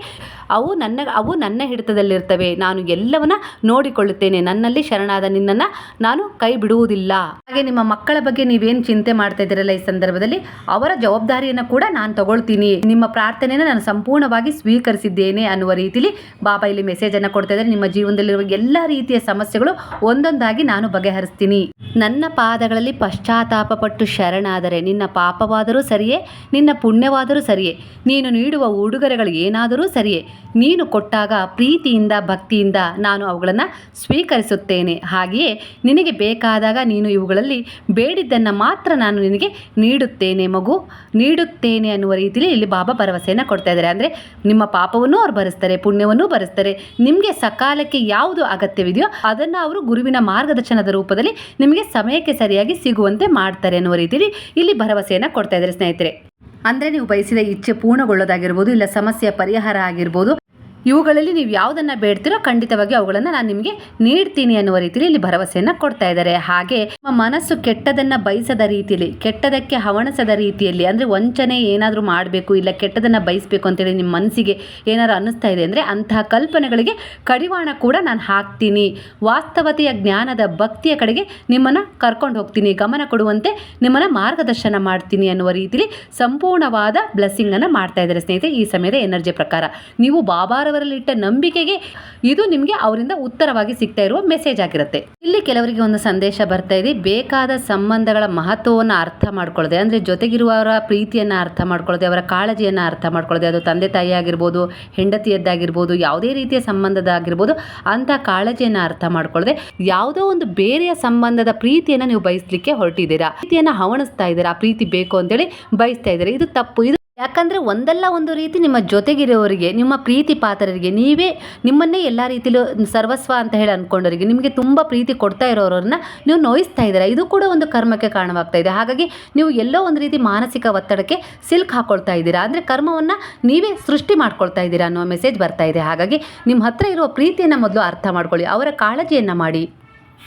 ಅವು ನನ್ನ ಅವು ನನ್ನ ಹಿಡಿತದಲ್ಲಿರ್ತವೆ. ನಾನು ಎಲ್ಲವನ್ನ ನೋಡಿಕೊಳ್ಳುತ್ತೇನೆ. ನನ್ನಲ್ಲಿ ಶರಣಾದ ನಿನ್ನನ್ನು ನಾನು ಕೈ ಬಿಡುವುದಿಲ್ಲ. ಹಾಗೆ ನಿಮ್ಮ ಮಕ್ಕಳ ಬಗ್ಗೆ ನೀವೇನು ಚಿಂತೆ ಮಾಡ್ತಾ ಇದ್ದೀರಲ್ಲ ಈ ಸಂದರ್ಭದಲ್ಲಿ, ಅವರ ಜವಾಬ್ದಾರಿಯನ್ನು ಕೂಡ ನಾನು ತಗೊಳ್ತೀನಿ. ನಿಮ್ಮ ಪ್ರಾರ್ಥನೆಯನ್ನು ನಾನು ಸಂಪೂರ್ಣವಾಗಿ ಸ್ವೀಕರಿಸಿದ್ದೇನೆ ಅನ್ನುವ ರೀತಿಲಿ ಬಾಬಾ ಇಲ್ಲಿ ಮೆಸೇಜನ್ನು ಕೊಡ್ತಾ ಇದ್ದಾರೆ ನಿಮ್ಮ ಜೀವನದಲ್ಲಿರುವ ಎಲ್ಲ ರೀತಿಯ ಸಮಸ್ಯೆಗಳು ಒಂದೊಂದಾಗಿ ನಾನು ಬಗೆಹರಿಸ್ತೀನಿ. ನನ್ನ ಪಾದಗಳಲ್ಲಿ ಪಶ್ಚಾತ್ತಾಪ ಪಟ್ಟು ಶರಣಾದರೆ, ನಿನ್ನ ಪಾಪವಾದರೂ ಸರಿಯೇ, ನಿನ್ನ ಪುಣ್ಯವಾದರೂ ಸರಿಯೇ, ನೀನು ನೀಡುವ ಉಡುಗೊರೆಗಳು ಏನಾದರೂ ಸರಿಯೇ, ನೀನು ಕೊಟ್ಟಾಗ ಪ್ರೀತಿಯಿಂದ, ಭಕ್ತಿಯಿಂದ ನಾನು ಅವುಗಳನ್ನು ಸ್ವೀಕರಿಸುತ್ತೇನೆ. ಹಾಗೆಯೇ ನಿನಗೆ ಬೇಕಾದಾಗ ನೀನು ಇವುಗಳಲ್ಲಿ ಬೇಡಿದ್ದನ್ನು ಮಾತ್ರ ನಾನು ನಿನಗೆ ನೀಡುತ್ತೇನೆ ಮಗು. ನೀಡುತ್ತೇನೆ ಅನ್ನುವ ರೀತಿಯಲ್ಲಿ ಇಲ್ಲಿ ಬಾಬಾ ಭರವಸೆಯನ್ನು ಕೊಡ್ತಾ ಇದ್ದಾರೆ ಅಂದರೆ ನಿಮ್ಮ ಪಾಪವನ್ನು ಅವ್ರು ಭರಿಸ್ತಾರೆ ಪುಣ್ಯವನ್ನೂ ಭರಿಸ್ತಾರೆ ನಿಮಗೆ ಸಕಾಲಕ್ಕೆ ಯಾವುದು ಅಗತ್ಯವಿದೆಯೋ ಅದನ್ನು ಅವರು ಗುರುವಿನ ಮಾರ್ಗದರ್ಶನದ ರೂಪದಲ್ಲಿ ನಿಮಗೆ ಸಮಯಕ್ಕೆ ಸರಿಯಾಗಿ ಸಿಗುವಂತೆ ಮಾಡ್ತಾರೆ ಅನ್ನುವ ರೀತಿಯಲ್ಲಿ ಇಲ್ಲಿ ಭರವಸೆಯನ್ನು ಕೊಡ್ತಾ ಇದ್ದಾರೆ ಸ್ನೇಹಿತರೆ. ಅಂದರೆ ನೀವು ಬಯಸಿದ ಇಚ್ಛೆ ಪೂರ್ಣಗೊಳ್ಳೋದಾಗಿರ್ಬೋದು, ಇಲ್ಲ ಸಮಸ್ಯೆಯ ಪರಿಹಾರ ಆಗಿರ್ಬೋದು ಇವುಗಳಲ್ಲಿ ನೀವು ಯಾವುದನ್ನು ಬೇಡ್ತೀರೋ ಖಂಡಿತವಾಗಿ ಅವುಗಳನ್ನು ನಾನು ನಿಮಗೆ ನೀಡ್ತೀನಿ ಅನ್ನುವ ರೀತಿಯಲ್ಲಿ ಇಲ್ಲಿ ಭರವಸೆಯನ್ನು ಕೊಡ್ತಾ ಇದ್ದಾರೆ. ಹಾಗೆ ನಮ್ಮ ಮನಸ್ಸು ಕೆಟ್ಟದನ್ನು ಬಯಸದ ರೀತಿಯಲ್ಲಿ ಕೆಟ್ಟದಕ್ಕೆ ಹವಣಸದ ರೀತಿಯಲ್ಲಿ, ಅಂದರೆ ವಂಚನೆ ಏನಾದರೂ ಮಾಡಬೇಕು ಇಲ್ಲ ಕೆಟ್ಟದನ್ನು ಬಯಸಬೇಕು ಅಂತೇಳಿ ನಿಮ್ಮ ಮನಸ್ಸಿಗೆ ಏನಾದ್ರು ಅನ್ನಿಸ್ತಾ ಇದೆ ಅಂದರೆ ಅಂತಹ ಕಲ್ಪನೆಗಳಿಗೆ ಕಡಿವಾಣ ಕೂಡ ನಾನು ಹಾಕ್ತೀನಿ. ವಾಸ್ತವತೆಯ ಜ್ಞಾನದ ಭಕ್ತಿಯ ಕಡೆಗೆ ನಿಮ್ಮನ್ನು ಕರ್ಕೊಂಡು ಹೋಗ್ತೀನಿ, ಗಮನ ಕೊಡುವಂತೆ ನಿಮ್ಮನ್ನು ಮಾರ್ಗದರ್ಶನ ಮಾಡ್ತೀನಿ ಅನ್ನುವ ರೀತಿಯಲ್ಲಿ ಸಂಪೂರ್ಣವಾದ ಬ್ಲೆಸ್ಸಿಂಗನ್ನು ಮಾಡ್ತಾ ಇದ್ದಾರೆ ಸ್ನೇಹಿತರೆ ಈ ಸಮಯದ ಎನರ್ಜಿ ಪ್ರಕಾರ. ನೀವು ಬಾಬಾರವರಲ್ಲಿಟ್ಟ ನಂಬಿಕೆಗೆ ಇದು ನಿಮಗೆ ಅವರಿಂದ ಉತ್ತರವಾಗಿ ಸಿಗ್ತಾ ಇರುವ ಮೆಸೇಜ್ ಆಗಿರುತ್ತೆ. ಇಲ್ಲಿ ಕೆಲವರಿಗೆ ಒಂದು ಸಂದೇಶ ಬರ್ತಾ ಇದೆ. ಬೇಕಾದ ಸಂಬಂಧಗಳ ಮಹತ್ವವನ್ನು ಅರ್ಥ ಮಾಡ್ಕೊಳ್ಳದೆ, ಅಂದರೆ ಜೊತೆಗಿರುವವರ ಪ್ರೀತಿಯನ್ನು ಅರ್ಥ ಮಾಡ್ಕೊಳ್ಳದೆ, ಅವರ ಕಾಳಜಿಯನ್ನು ಅರ್ಥ ಮಾಡ್ಕೊಳ್ಳದೆ, ಅದು ತಂದೆ ತಾಯಿ ಆಗಿರ್ಬೋದು, ಹೆಂಡತಿಯದ್ದಾಗಿರ್ಬೋದು, ಯಾವುದೇ ರೀತಿಯ ಸಂಬಂಧದಾಗಿರ್ಬೋದು ಅಂಥ ಕಾಳಜಿಯನ್ನು ಅರ್ಥ ಮಾಡ್ಕೊಳ್ಳದೆ ಯಾವುದೋ ಒಂದು ಬೇರೆಯ ಸಂಬಂಧದ ಪ್ರೀತಿಯನ್ನು ನೀವು ಬಯಸಲಿಕ್ಕೆ ಹೊರಟಿದ್ದೀರಾ? ಪ್ರೀತಿಯನ್ನು ಹವಣಿಸ್ತಾ ಇದ್ದೀರಾ? ಆ ಪ್ರೀತಿ ಬೇಕು ಅಂತೇಳಿ ಬಯಸ್ತಾ ಇದ್ದೀರಾ? ಇದು ತಪ್ಪು. ಇದು ಯಾಕಂದರೆ ಒಂದಲ್ಲ ಒಂದು ರೀತಿ ನಿಮ್ಮ ಜೊತೆಗಿರೋರಿಗೆ, ನಿಮ್ಮ ಪ್ರೀತಿ ಪಾತ್ರರಿಗೆ, ನೀವೇ ನಿಮ್ಮನ್ನೇ ಎಲ್ಲ ರೀತಿಲೂ ಸರ್ವಸ್ವ ಅಂತ ಹೇಳಿ ಅಂದ್ಕೊಂಡವರಿಗೆ ನಿಮಗೆ ತುಂಬ ಪ್ರೀತಿ ಕೊಡ್ತಾ ಇರೋರನ್ನ ನೀವು ನೋಯಿಸ್ತಾ ಇದ್ದೀರಾ? ಇದು ಕೂಡ ಒಂದು ಕರ್ಮಕ್ಕೆ ಕಾರಣವಾಗ್ತಾ ಇದೆ. ಹಾಗಾಗಿ ನೀವು ಎಲ್ಲೋ ಒಂದು ರೀತಿ ಮಾನಸಿಕ ಒತ್ತಡಕ್ಕೆ ಸಿಲ್ಕ್ ಹಾಕ್ಕೊಳ್ತಾ ಇದ್ದೀರಾ? ಅಂದರೆ ಕರ್ಮವನ್ನು ನೀವೇ ಸೃಷ್ಟಿ ಮಾಡ್ಕೊಳ್ತಾ ಇದ್ದೀರಾ ಅನ್ನೋ ಮೆಸೇಜ್ ಬರ್ತಾ ಇದೆ. ಹಾಗಾಗಿ ನಿಮ್ಮ ಹತ್ರ ಇರುವ ಪ್ರೀತಿಯನ್ನು ಮೊದಲು ಅರ್ಥ ಮಾಡ್ಕೊಳ್ಳಿ, ಅವರ ಕಾಳಜಿಯನ್ನು ಮಾಡಿ.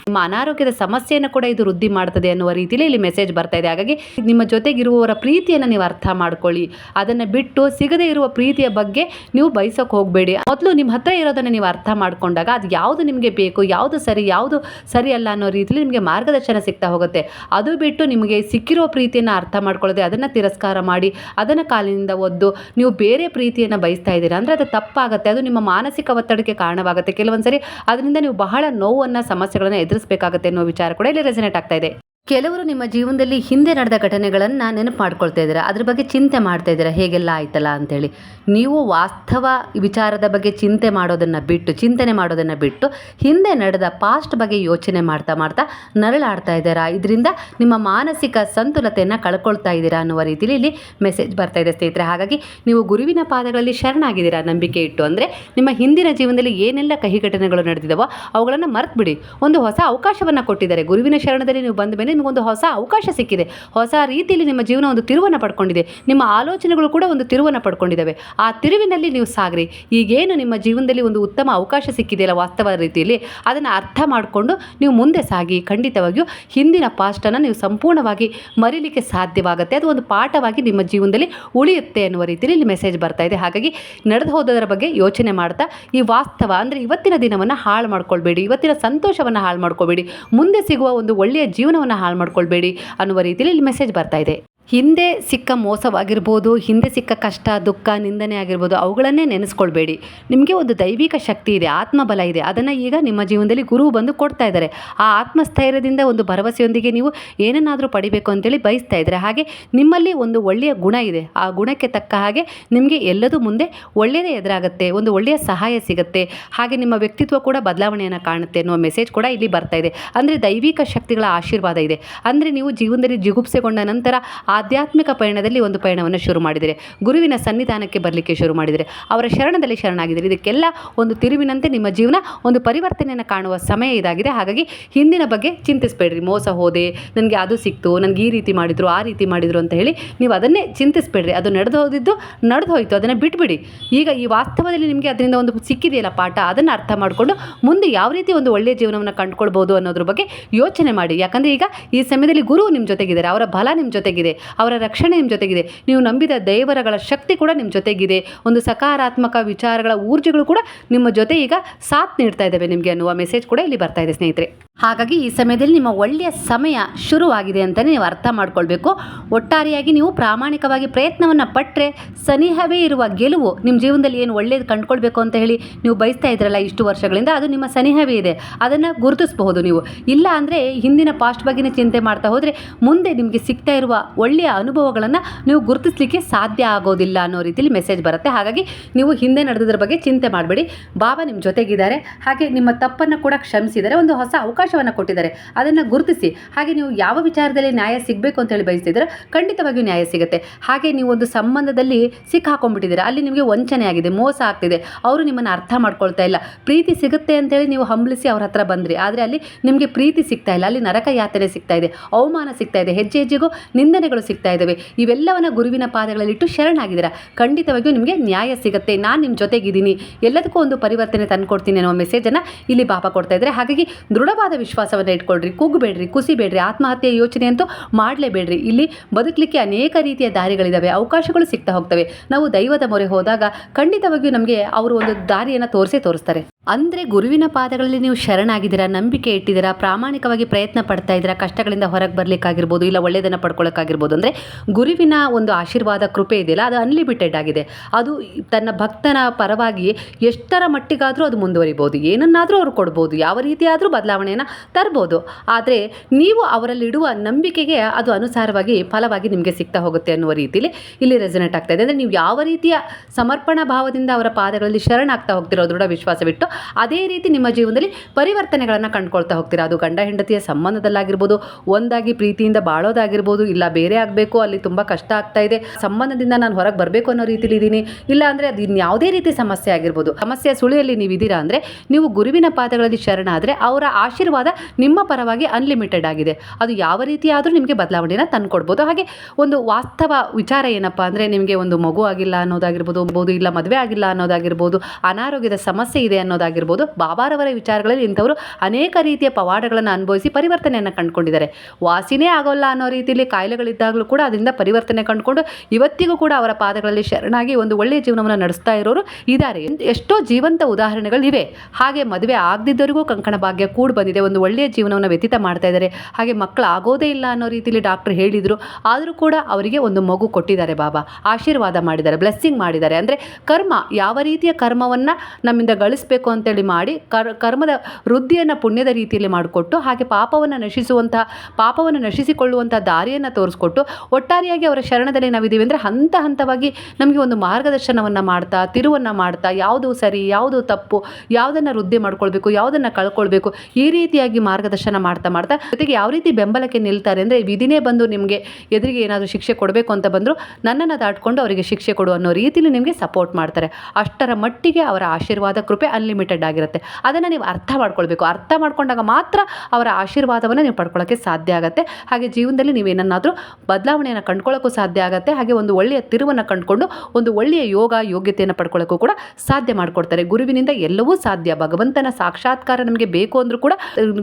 ನಿಮ್ಮ ಅನಾರೋಗ್ಯದ ಸಮಸ್ಯೆಯನ್ನು ಕೂಡ ಇದು ವೃದ್ಧಿ ಮಾಡ್ತದೆ ಅನ್ನುವ ರೀತಿಯಲ್ಲಿ ಇಲ್ಲಿ ಮೆಸೇಜ್ ಬರ್ತಾ ಇದೆ. ಹಾಗಾಗಿ ನಿಮ್ಮ ಜೊತೆಗಿರುವವರ ಪ್ರೀತಿಯನ್ನು ನೀವು ಅರ್ಥ ಮಾಡ್ಕೊಳ್ಳಿ. ಅದನ್ನು ಬಿಟ್ಟು ಸಿಗದೇ ಇರುವ ಪ್ರೀತಿಯ ಬಗ್ಗೆ ನೀವು ಬಯಸೋಕೆ ಹೋಗಬೇಡಿ. ಮೊದಲು ನಿಮ್ಮ ಹತ್ರ ಇರೋದನ್ನು ನೀವು ಅರ್ಥ ಮಾಡ್ಕೊಂಡಾಗ ಅದು ಯಾವುದು ನಿಮಗೆ ಬೇಕು, ಯಾವುದು ಸರಿ ಯಾವುದು ಸರಿ ಅಲ್ಲ ಅನ್ನೋ ರೀತಿಯಲ್ಲಿ ನಿಮಗೆ ಮಾರ್ಗದರ್ಶನ ಸಿಗ್ತಾ ಹೋಗುತ್ತೆ. ಅದು ಬಿಟ್ಟು ನಿಮಗೆ ಸಿಕ್ಕಿರೋ ಪ್ರೀತಿಯನ್ನು ಅರ್ಥ ಮಾಡ್ಕೊಳ್ಳದೆ ಅದನ್ನು ತಿರಸ್ಕಾರ ಮಾಡಿ, ಅದನ್ನು ಕಾಲಿನಿಂದ ಒದ್ದು ನೀವು ಬೇರೆ ಪ್ರೀತಿಯನ್ನು ಬಯಸ್ತಾ ಇದ್ದೀರಾ? ಅಂದರೆ ಅದು ತಪ್ಪಾಗುತ್ತೆ. ಅದು ನಿಮ್ಮ ಮಾನಸಿಕ ಒತ್ತಡಕ್ಕೆ ಕಾರಣವಾಗುತ್ತೆ. ಕೆಲವೊಂದು ಸರಿ ಅದರಿಂದ ನೀವು ಬಹಳ ನೋವನ್ನು, ಸಮಸ್ಯೆಗಳನ್ನು ಎದುರಿಸಬೇಕಾಗುತ್ತೆ ಅನ್ನೋ ವಿಚಾರ ಕೂಡ ಇಲ್ಲಿ ರೆಸಿನೇಟ್ ಆಗ್ತಾ ಇದೆ. ಕೆಲವರು ನಿಮ್ಮ ಜೀವನದಲ್ಲಿ ಹಿಂದೆ ನಡೆದ ಘಟನೆಗಳನ್ನು ನೆನಪು ಮಾಡ್ಕೊಳ್ತಾ ಇದ್ದೀರಾ? ಅದ್ರ ಬಗ್ಗೆ ಚಿಂತೆ ಮಾಡ್ತಾ ಇದ್ದೀರಾ? ಹೇಗೆಲ್ಲ ಆಯ್ತಲ್ಲ ಅಂತೇಳಿ. ನೀವು ವಾಸ್ತವ ವಿಚಾರದ ಬಗ್ಗೆ ಚಿಂತೆ ಮಾಡೋದನ್ನು ಬಿಟ್ಟು, ಚಿಂತನೆ ಮಾಡೋದನ್ನು ಬಿಟ್ಟು, ಹಿಂದೆ ನಡೆದ ಪಾಸ್ಟ್ ಬಗ್ಗೆ ಯೋಚನೆ ಮಾಡ್ತಾ ಮಾಡ್ತಾ ನರಳಾಡ್ತಾ ಇದ್ದೀರಾ? ಇದರಿಂದ ನಿಮ್ಮ ಮಾನಸಿಕ ಸಂತುಲತೆಯನ್ನು ಕಳ್ಕೊಳ್ತಾ ಇದ್ದೀರಾ ಅನ್ನುವ ರೀತಿಯಲ್ಲಿ ಇಲ್ಲಿ ಮೆಸೇಜ್ ಬರ್ತಾ ಇದೆ ಸ್ನೇಹಿತರೆ. ಹಾಗಾಗಿ ನೀವು ಗುರುವಿನ ಪಾದಗಳಲ್ಲಿ ಶರಣಾಗಿದ್ದೀರಾ ನಂಬಿಕೆ ಇಟ್ಟು ಅಂದರೆ, ನಿಮ್ಮ ಹಿಂದಿನ ಜೀವನದಲ್ಲಿ ಏನೆಲ್ಲ ಕಹಿ ಘಟನೆಗಳು ನಡೆದಿದ್ದಾವೋ ಅವುಗಳನ್ನು ಮರೆತುಬಿಡಿ. ಒಂದು ಹೊಸ ಅವಕಾಶವನ್ನು ಕೊಟ್ಟಿದ್ದಾರೆ. ಗುರುವಿನ ಶರಣದಲ್ಲಿ ನೀವು ಬಂದ ಮೇಲೆ ನಿಮಗೊಂದು ಹೊಸ ಅವಕಾಶ ಸಿಕ್ಕಿದೆ. ಹೊಸ ರೀತಿಯಲ್ಲಿ ನಿಮ್ಮ ಜೀವನ ಒಂದು ತಿರುವನ್ನು ಪಡ್ಕೊಂಡಿದೆ. ನಿಮ್ಮ ಆಲೋಚನೆಗಳು ಕೂಡ ಒಂದು ತಿರುವನ್ನು ಪಡ್ಕೊಂಡಿದ್ದಾವೆ. ಆ ತಿರುವಿನಲ್ಲಿ ನೀವು ಸಾಗ್ರಿ. ಈಗೇನು ನಿಮ್ಮ ಜೀವನದಲ್ಲಿ ಒಂದು ಉತ್ತಮ ಅವಕಾಶ ಸಿಕ್ಕಿದೆಯಲ್ಲ ವಾಸ್ತವ ರೀತಿಯಲ್ಲಿ, ಅದನ್ನು ಅರ್ಥ ಮಾಡಿಕೊಂಡು ನೀವು ಮುಂದೆ ಸಾಗಿ. ಖಂಡಿತವಾಗಿಯೂ ಹಿಂದಿನ ಪಾಸ್ಟನ್ನು ನೀವು ಸಂಪೂರ್ಣವಾಗಿ ಮರೀಲಿಕ್ಕೆ ಸಾಧ್ಯವಾಗುತ್ತೆ. ಅದು ಒಂದು ಪಾಠವಾಗಿ ನಿಮ್ಮ ಜೀವನದಲ್ಲಿ ಉಳಿಯುತ್ತೆ ಅನ್ನುವ ರೀತಿಯಲ್ಲಿ ಇಲ್ಲಿ ಮೆಸೇಜ್ ಬರ್ತಾ ಇದೆ. ಹಾಗಾಗಿ ನಡೆದು ಹೋದದರ ಬಗ್ಗೆ ಯೋಚನೆ ಮಾಡ್ತಾ, ಈ ವಾಸ್ತವ ಅಂದರೆ ಇವತ್ತಿನ ದಿನವನ್ನು ಹಾಳು ಮಾಡ್ಕೊಳ್ಬೇಡಿ. ಇವತ್ತಿನ ಸಂತೋಷವನ್ನು ಹಾಳು ಮಾಡ್ಕೊಬೇಡಿ. ಮುಂದೆ ಸಿಗುವ ಒಂದು ಒಳ್ಳೆಯ ಜೀವನವನ್ನು ಹಾಳು ಮಾಡ್ಕೊಳ್ಬೇಡಿ ಅನ್ನುವ ರೀತಿಯಲ್ಲಿ ಇಲ್ಲಿ ಮೆಸೇಜ್ ಬರ್ತಾ ಇದೆ. ಹಿಂದೆ ಸಿಕ್ಕ ಮೋಸವಾಗಿರ್ಬೋದು, ಹಿಂದೆ ಸಿಕ್ಕ ಕಷ್ಟ, ದುಃಖ, ನಿಂದನೆ ಆಗಿರ್ಬೋದು, ಅವುಗಳನ್ನೇ ನೆನೆಸ್ಕೊಳ್ಬೇಡಿ. ನಿಮಗೆ ಒಂದು ದೈವಿಕ ಶಕ್ತಿ ಇದೆ, ಆತ್ಮಬಲ ಇದೆ. ಅದನ್ನು ಈಗ ನಿಮ್ಮ ಜೀವನದಲ್ಲಿ ಗುರು ಬಂದು ಕೊಡ್ತಾ ಇದ್ದಾರೆ. ಆ ಆತ್ಮಸ್ಥೈರ್ಯದಿಂದ ಒಂದು ಭರವಸೆಯೊಂದಿಗೆ ನೀವು ಏನನ್ನಾದರೂ ಪಡಿಬೇಕು ಅಂತೇಳಿ ಬಯಸ್ತಾ ಇದ್ದಾರೆ. ಹಾಗೆ ನಿಮ್ಮಲ್ಲಿ ಒಂದು ಒಳ್ಳೆಯ ಗುಣ ಇದೆ. ಆ ಗುಣಕ್ಕೆ ತಕ್ಕ ಹಾಗೆ ನಿಮಗೆ ಎಲ್ಲದೂ ಮುಂದೆ ಒಳ್ಳೆಯದೇ ಎದುರಾಗುತ್ತೆ, ಒಂದು ಒಳ್ಳೆಯ ಸಹಾಯ ಸಿಗುತ್ತೆ. ಹಾಗೆ ನಿಮ್ಮ ವ್ಯಕ್ತಿತ್ವ ಕೂಡ ಬದಲಾವಣೆಯನ್ನು ಕಾಣುತ್ತೆ ಅನ್ನೋ ಮೆಸೇಜ್ ಕೂಡ ಇಲ್ಲಿ ಬರ್ತಾ ಇದೆ. ಅಂದರೆ ದೈವಿಕ ಶಕ್ತಿಗಳ ಆಶೀರ್ವಾದ ಇದೆ. ಅಂದರೆ ನೀವು ಜೀವನದಲ್ಲಿ ಜಿಗುಪ್ಸೆಗೊಂಡ ನಂತರ ಆಧ್ಯಾತ್ಮಿಕ ಪಯಣದಲ್ಲಿ ಒಂದು ಪಯಣವನ್ನು ಶುರು ಮಾಡಿದರೆ, ಗುರುವಿನ ಸನ್ನಿಧಾನಕ್ಕೆ ಬರಲಿಕ್ಕೆ ಶುರು ಮಾಡಿದರೆ, ಅವರ ಶರಣದಲ್ಲಿ ಶರಣಾಗಿದ್ದೀರಿ, ಇದಕ್ಕೆಲ್ಲ ಒಂದು ತಿರುವಿನಂತೆ ನಿಮ್ಮ ಜೀವನ, ಒಂದು ಪರಿವರ್ತನೆಯನ್ನು ಕಾಣುವ ಸಮಯ ಇದಾಗಿದೆ. ಹಾಗಾಗಿ ಹಿಂದಿನ ಬಗ್ಗೆ ಚಿಂತಿಸಬೇಡ್ರಿ. ಮೋಸ ಹೋದೆ, ನನಗೆ ಅದು ಸಿಕ್ತು, ನನಗೆ ಈ ರೀತಿ ಮಾಡಿದರು, ಆ ರೀತಿ ಮಾಡಿದರು ಅಂತ ಹೇಳಿ ನೀವು ಅದನ್ನೇ ಚಿಂತಿಸಬೇಡ್ರಿ. ಅದು ನಡೆದು ಹೋದಿದ್ದು ನಡೆದು ಹೋಯಿತು. ಅದನ್ನು ಬಿಟ್ಬಿಡಿ. ಈಗ ಈ ವಾಸ್ತವದಲ್ಲಿ ನಿಮಗೆ ಅದರಿಂದ ಒಂದು ಸಿಕ್ಕಿದೆಯಲ್ಲ ಪಾಠ, ಅದನ್ನು ಅರ್ಥ ಮಾಡಿಕೊಂಡು ಮುಂದೆ ಯಾವ ರೀತಿ ಒಂದು ಒಳ್ಳೆಯ ಜೀವನವನ್ನು ಕಂಡುಕೊಳ್ಬೋದು ಅನ್ನೋದ್ರ ಬಗ್ಗೆ ಯೋಚನೆ ಮಾಡಿ. ಯಾಕಂದರೆ ಈಗ ಈ ಸಮಯದಲ್ಲಿ ಗುರು ನಿಮ್ಮ ಜೊತೆಗಿದ್ದಾರೆ, ಅವರ ಬಲ ನಿಮ್ಮ ಜೊತೆಗಿದೆ. ಅವರ ರಕ್ಷಣೆ ನಿಮ್ಮ ಜೊತೆಗಿದೆ. ನೀವು ನಂಬಿದ ದೇವರಗಳ ಶಕ್ತಿ ಕೂಡ ನಿಮ್ಮ ಜೊತೆಗಿದೆ. ಒಂದು ಸಕಾರಾತ್ಮಕ ವಿಚಾರಗಳ ಊರ್ಜೆಗಳು ಕೂಡ ನಿಮ್ಮ ಜೊತೆ ಈಗ ಸಾಥ್ ನೀಡ್ತಾ ಇದ್ದಾವೆ ನಿಮಗೆ ಅನ್ನುವ ಮೆಸೇಜ್ ಕೂಡ ಇಲ್ಲಿ ಬರ್ತಾ ಇದೆ ಸ್ನೇಹಿತರೆ. ಹಾಗಾಗಿ ಈ ಸಮಯದಲ್ಲಿ ನಿಮ್ಮ ಒಳ್ಳೆಯ ಸಮಯ ಶುರುವಾಗಿದೆ ಅಂತಲೇ ನೀವು ಅರ್ಥ ಮಾಡ್ಕೊಳ್ಬೇಕು. ಒಟ್ಟಾರೆಯಾಗಿ ನೀವು ಪ್ರಾಮಾಣಿಕವಾಗಿ ಪ್ರಯತ್ನವನ್ನು ಪಟ್ಟರೆ ಸನಿಹವೇ ಇರುವ ಗೆಲುವು ನಿಮ್ಮ ಜೀವನದಲ್ಲಿ ಏನು ಒಳ್ಳೆಯದು ಕಂಡುಕೊಳ್ಬೇಕು ಅಂತ ಹೇಳಿ ನೀವು ಬಯಸ್ತಾ ಇದ್ರಲ್ಲ ಇಷ್ಟು ವರ್ಷಗಳಿಂದ ಅದು ನಿಮ್ಮ ಸನಿಹವೇ ಇದೆ. ಅದನ್ನು ಗುರುತಿಸಬಹುದು ನೀವು. ಇಲ್ಲ ಅಂದರೆ ಹಿಂದಿನ ಪಾಸ್ಟ್ ಬಗ್ಗೆನೇ ಚಿಂತೆ ಮಾಡ್ತಾ ಹೋದರೆ ಮುಂದೆ ನಿಮಗೆ ಸಿಗ್ತಾ ಇರುವ ಒಳ್ಳೆಯ ಅನುಭವಗಳನ್ನು ನೀವು ಗುರುತಿಸಲಿಕ್ಕೆ ಸಾಧ್ಯ ಆಗೋದಿಲ್ಲ ಅನ್ನೋ ರೀತಿಯಲ್ಲಿ ಮೆಸೇಜ್ ಬರುತ್ತೆ. ಹಾಗಾಗಿ ನೀವು ಹಿಂದೆ ನಡೆದಿದ್ರ ಬಗ್ಗೆ ಚಿಂತೆ ಮಾಡಬೇಡಿ. ಬಾಬಾ ನಿಮ್ಮ ಜೊತೆಗಿದ್ದಾರೆ. ಹಾಗೆ ನಿಮ್ಮ ತಪ್ಪನ್ನು ಕೂಡ ಕ್ಷಮಿಸಿದರೆ ಒಂದು ಹೊಸ ಅವಕಾಶ ಅವಕಾಶವನ್ನು ಕೊಟ್ಟಿದ್ದಾರೆ. ಅದನ್ನು ಗುರುತಿಸಿ. ಹಾಗೆ ನೀವು ಯಾವ ವಿಚಾರದಲ್ಲಿ ನ್ಯಾಯ ಸಿಗಬೇಕು ಅಂತೇಳಿ ಬಯಸ್ತಿದ್ರೆ ಖಂಡಿತವಾಗಿಯೂ ನ್ಯಾಯ ಸಿಗುತ್ತೆ. ಹಾಗೆ ನೀವು ಒಂದು ಸಂಬಂಧದಲ್ಲಿ ಸಿಕ್ಕಾಕೊಂಡ್ಬಿಟ್ಟಿದ್ದೀರಾ ಅಲ್ಲಿ ನಿಮಗೆ ವಂಚನೆ ಆಗಿದೆ, ಮೋಸ ಆಗ್ತಿದೆ, ಅವರು ನಿಮ್ಮನ್ನು ಅರ್ಥ ಮಾಡ್ಕೊಳ್ತಾ ಇಲ್ಲ. ಪ್ರೀತಿ ಸಿಗುತ್ತೆ ಅಂತೇಳಿ ನೀವು ಹಂಬಲಿಸಿ ಅವ್ರ ಹತ್ರ ಬಂದ್ರಿ. ಆದರೆ ಅಲ್ಲಿ ನಿಮಗೆ ಪ್ರೀತಿ ಸಿಗ್ತಾ ಇಲ್ಲ. ಅಲ್ಲಿ ನರಕ ಯಾತನೆ ಸಿಗ್ತಾ ಇದೆ, ಅವಮಾನ ಸಿಗ್ತಾ ಇದೆ ಹೆಜ್ಜೆ ಹೆಜ್ಜೆಗೂ ನಿಂದನೆಗಳು ಸಿಗ್ತಾ ಇದ್ದಾವೆ ಇವೆಲ್ಲವನ್ನು ಗುರುವಿನ ಪಾದಗಳಲ್ಲಿಟ್ಟು ಶರಣಾಗಿದ್ದೀರ? ಖಂಡಿತವಾಗಿಯೂ ನಿಮಗೆ ನ್ಯಾಯ ಸಿಗುತ್ತೆ. ನಾನು ನಿಮ್ಮ ಜೊತೆಗಿದ್ದೀನಿ. ಎಲ್ಲದಕ್ಕೂ ಒಂದು ಪರಿವರ್ತನೆ ತಂದುಕೊಡ್ತೀನಿ ಅನ್ನೋ ಮೆಸೇಜನ್ನು ಇಲ್ಲಿ ಪಾಪ ಕೊಡ್ತಾ ಇದ್ದಾರೆ. ಹಾಗಾಗಿ ದೃಢವಾದ ವಿಶ್ವಾಸವನ್ನು ಇಟ್ಕೊಳ್ರಿ, ಕುಗ್ಬೇಡ್ರಿ, ಕುಸಿಬೇಡ್ರಿ, ಆತ್ಮಹತ್ಯೆ ಯೋಚನೆ ಅಂತೂ ಮಾಡಲೇಬೇಡ್ರಿ. ಇಲ್ಲಿ ಬದುಕಲಿಕ್ಕೆ ಅನೇಕ ರೀತಿಯ ದಾರಿಗಳಿದ್ದಾವೆ ಅವಕಾಶಗಳು ಸಿಗ್ತಾ ಹೋಗ್ತವೆ. ನಾವು ದೈವದ ಮೊರೆ ಹೋದಾಗ ಖಂಡಿತವಾಗಿಯೂ ನಮಗೆ ಅವರು ಒಂದು ದಾರಿಯನ್ನು ತೋರಿಸೇ ತೋರಿಸ್ತಾರೆ. ಅಂದರೆ ಗುರುವಿನ ಪಾದಗಳಲ್ಲಿ ನೀವು ಶರಣಾಗಿದ್ದೀರಾ, ನಂಬಿಕೆ ಇಟ್ಟಿದ್ದೀರಾ, ಪ್ರಾಮಾಣಿಕವಾಗಿ ಪ್ರಯತ್ನ ಪಡ್ತಾ ಇದ್ದೀರಾ, ಕಷ್ಟಗಳಿಂದ ಹೊರಗೆ ಬರಲಿಕ್ಕಾಗಿರ್ಬೋದು ಇಲ್ಲ ಒಳ್ಳೆಯದನ್ನು ಪಡ್ಕೊಳ್ಳೋಕ್ಕಾಗಿರ್ಬೋದು ಅಂದರೆ ಗುರುವಿನ ಒಂದು ಆಶೀರ್ವಾದ ಕೃಪೆ ಇದೆಯಲ್ಲ, ಅದು ಅನ್ಲಿಮಿಟೆಡ್ ಆಗಿದೆ. ಅದು ತನ್ನ ಭಕ್ತನ ಪರವಾಗಿ ಎಷ್ಟರ ಮಟ್ಟಿಗಾದರೂ ಅದು ಮುಂದುವರಿಬೋದು. ಏನನ್ನಾದರೂ ಅವರು ಕೊಡ್ಬೋದು, ಯಾವ ರೀತಿಯಾದರೂ ಬದಲಾವಣೆಯನ್ನು ತರ್ಬೋದು. ಆದರೆ ನೀವು ಅವರಲ್ಲಿಡುವ ನಂಬಿಕೆಗೆ ಅದು ಅನುಸಾರವಾಗಿ ಫಲವಾಗಿ ನಿಮಗೆ ಸಿಗ್ತಾ ಹೋಗುತ್ತೆ ಅನ್ನುವ ರೀತಿಯಲ್ಲಿ ಇಲ್ಲಿ ರೆಸನೇಟ್ ಆಗ್ತಾ ಇದೆ. ಅಂದರೆ ನೀವು ಯಾವ ರೀತಿಯ ಸಮರ್ಪಣಾ ಭಾವದಿಂದ ಅವರ ಪಾದಗಳಲ್ಲಿ ಶರಣಾಗ್ತಾ ಹೋಗ್ತಿರೋ ದೃಢ ವಿಶ್ವಾಸವಿಟ್ಟು ಅದೇ ರೀತಿ ನಿಮ್ಮ ಜೀವನದಲ್ಲಿ ಪರಿವರ್ತನೆಗಳನ್ನು ಕಂಡುಕೊಳ್ತಾ ಹೋಗ್ತೀರಾ? ಅದು ಗಂಡ ಹೆಂಡತಿಯ ಸಂಬಂಧದಲ್ಲಾಗಿರ್ಬೋದು, ಒಂದಾಗಿ ಪ್ರೀತಿಯಿಂದ ಬಾಳೋದಾಗಿರ್ಬೋದು, ಇಲ್ಲ ಬೇರೆ ಆಗಬೇಕು, ಅಲ್ಲಿ ತುಂಬ ಕಷ್ಟ ಆಗ್ತಾ ಇದೆ, ಸಂಬಂಧದಿಂದ ನಾನು ಹೊರಗೆ ಬರಬೇಕು ಅನ್ನೋ ರೀತಿಲಿ ಇದ್ದೀನಿ ಇಲ್ಲ ಅಂದರೆ ಅದು ಇನ್ಯಾವುದೇ ರೀತಿ ಸಮಸ್ಯೆ ಆಗಿರ್ಬೋದು. ಸಮಸ್ಯೆ ಸುಳಿಯಲ್ಲಿ ನೀವು ಇದ್ದೀರಾ ಅಂದರೆ ನೀವು ಗುರುವಿನ ಪಾದಗಳಲ್ಲಿ ಶರಣಾದರೆ ಅವರ ಆಶೀರ್ವಾದ ನಿಮ್ಮ ಪರವಾಗಿ ಅನ್ಲಿಮಿಟೆಡ್ ಆಗಿದೆ. ಅದು ಯಾವ ರೀತಿಯಾದರೂ ನಿಮಗೆ ಬದಲಾವಣೆಯನ್ನು ತಂದುಕೊಡ್ಬೋದು. ಹಾಗೆ ಒಂದು ವಾಸ್ತವ ವಿಚಾರ ಏನಪ್ಪ ಅಂದರೆ ನಿಮಗೆ ಒಂದು ಮಗು ಆಗಿಲ್ಲ ಅನ್ನೋದಾಗಿರ್ಬೋದು ಬೋದು ಇಲ್ಲ, ಮದುವೆ ಆಗಿಲ್ಲ ಅನ್ನೋದಾಗಿರ್ಬೋದು, ಅನಾರೋಗ್ಯದ ಸಮಸ್ಯೆ ಇದೆ ಅನ್ನೋದಾಗಿರ್ಬೋದು ಬಾಬಾರವರ ವಿಚಾರಗಳಲ್ಲಿ ಇಂಥವರು ಅನೇಕ ರೀತಿಯ ಪವಾಡಗಳನ್ನು ಅನುಭವಿಸಿ ಪರಿವರ್ತನೆಯನ್ನು ಕಂಡುಕೊಂಡಿದ್ದಾರೆ. ವಾಸಿನೇ ಆಗೋಲ್ಲ ಅನ್ನೋ ರೀತಿಯಲ್ಲಿ ಕಾಯಿಲೆಗಳಿದ್ದಾಗಲೂ ಕೂಡ ಅದರಿಂದ ಪರಿವರ್ತನೆ ಕಂಡುಕೊಂಡು ಇವತ್ತಿಗೂ ಕೂಡ ಅವರ ಪಾದಗಳಲ್ಲಿ ಶರಣಾಗಿ ಒಂದು ಒಳ್ಳೆಯ ಜೀವನವನ್ನು ನಡೆಸ್ತಾ ಇರೋರು ಇದ್ದಾರೆ. ಎಷ್ಟೋ ಜೀವಂತ ಉದಾಹರಣೆಗಳಿವೆ. ಹಾಗೆ ಮದುವೆ ಆಗದಿದ್ದವರಿಗೂ ಕಂಕಣ ಭಾಗ್ಯ ಕೂಡ ಬಂದಿದೆ. ಒಂದು ಒಳ್ಳೆಯ ಜೀವನವನ್ನು ವ್ಯತೀತ ಮಾಡ್ತಾ ಇದ್ದಾರೆ. ಹಾಗೆ ಮಕ್ಕಳು ಆಗೋದೇ ಇಲ್ಲ ಅನ್ನೋ ರೀತಿಯಲ್ಲಿ ಡಾಕ್ಟರ್ ಹೇಳಿದರು. ಆದರೂ ಕೂಡ ಅವರಿಗೆ ಒಂದು ಮಗು ಕೊಟ್ಟಿದ್ದಾರೆ ಬಾಬಾ. ಆಶೀರ್ವಾದ ಮಾಡಿದ್ದಾರೆ, ಬ್ಲೆಸ್ಸಿಂಗ್ ಮಾಡಿದ್ದಾರೆ. ಅಂದರೆ ಕರ್ಮ, ಯಾವ ರೀತಿಯ ಕರ್ಮವನ್ನು ನಮ್ಮಿಂದ ಗಳಿಸಬೇಕು ಅಂತೇಳಿ ಮಾಡಿ ಕರ್, ಕರ್ಮದ ವೃದ್ಧಿಯನ್ನು ಪುಣ್ಯದ ರೀತಿಯಲ್ಲಿ ಮಾಡಿಕೊಟ್ಟು ಹಾಗೆ ಪಾಪವನ್ನು ನಶಿಸುವಂಥ, ಪಾಪವನ್ನು ನಶಿಸಿಕೊಳ್ಳುವಂಥ ದಾರಿಯನ್ನು ತೋರಿಸ್ಕೊಟ್ಟು ಒಟ್ಟಾರೆಯಾಗಿ ಅವರ ಶರಣದಲ್ಲಿ ನಾವಿದ್ದೀವಿ ಅಂದರೆ ಹಂತ ಹಂತವಾಗಿ ನಮಗೆ ಒಂದು ಮಾರ್ಗದರ್ಶನವನ್ನು ಮಾಡ್ತಾ, ತಿರುವನ್ನು ಮಾಡ್ತಾ, ಯಾವುದು ಸರಿ, ಯಾವುದು ತಪ್ಪು, ಯಾವುದನ್ನು ವೃದ್ಧಿ ಮಾಡ್ಕೊಳ್ಬೇಕು, ಯಾವುದನ್ನು ಕಳ್ಕೊಳ್ಬೇಕು, ಈ ರೀತಿಯಾಗಿ ಮಾರ್ಗದರ್ಶನ ಮಾಡ್ತಾ ಮಾಡ್ತಾ ಜೊತೆಗೆ ಯಾವ ರೀತಿ ಬೆಂಬಲಕ್ಕೆ ನಿಲ್ತಾರೆ ಅಂದರೆ ವಿಧಿನೇ ಬಂದು ನಿಮಗೆ ಎದುರಿಗೆ ಏನಾದರೂ ಶಿಕ್ಷೆ ಕೊಡಬೇಕು ಅಂತ ಬಂದರೂ ನನ್ನನ್ನು ದಾಟ್ಕೊಂಡು ಅವರಿಗೆ ಶಿಕ್ಷೆ ಕೊಡು ಅನ್ನೋ ರೀತಿಯಲ್ಲಿ ನಿಮಗೆ ಸಪೋರ್ಟ್ ಮಾಡ್ತಾರೆ. ಅಷ್ಟರ ಮಟ್ಟಿಗೆ ಅವರ ಆಶೀರ್ವಾದ, ಕೃಪೆ ಅನ್ಲಿಮಿಟೆಡ್ ಆಗಿರುತ್ತೆ. ಅದನ್ನು ನೀವು ಅರ್ಥ ಮಾಡ್ಕೊಳ್ಬೇಕು. ಅರ್ಥ ಮಾಡ್ಕೊಂಡಾಗ ಮಾತ್ರ ಅವರ ಆಶೀರ್ವಾದವನ್ನು ನೀವು ಪಡ್ಕೊಳ್ಳೋಕ್ಕೆ ಸಾಧ್ಯ ಆಗುತ್ತೆ. ಹಾಗೆ ಜೀವನದಲ್ಲಿ ನೀವೇನನ್ನಾದರೂ ಬದಲಾವಣೆಯನ್ನು ಕಂಡ್ಕೊಳ್ಳೋಕ್ಕೂ ಸಾಧ್ಯ ಆಗುತ್ತೆ. ಹಾಗೆ ಒಂದು ಒಳ್ಳೆಯ ತಿರುವನ್ನು ಕಂಡುಕೊಂಡು ಒಂದು ಒಳ್ಳೆಯ ಯೋಗ ಯೋಗ್ಯತೆಯನ್ನು ಪಡ್ಕೊಳ್ಳೋಕ್ಕೂ ಕೂಡ ಸಾಧ್ಯ ಮಾಡಿಕೊಡ್ತಾರೆ. ಗುರುವಿನಿಂದ ಎಲ್ಲವೂ ಸಾಧ್ಯ. ಭಗವಂತನ ಸಾಕ್ಷಾತ್ಕಾರ ನಮಗೆ ಬೇಕು ಅಂದರೂ ಕೂಡ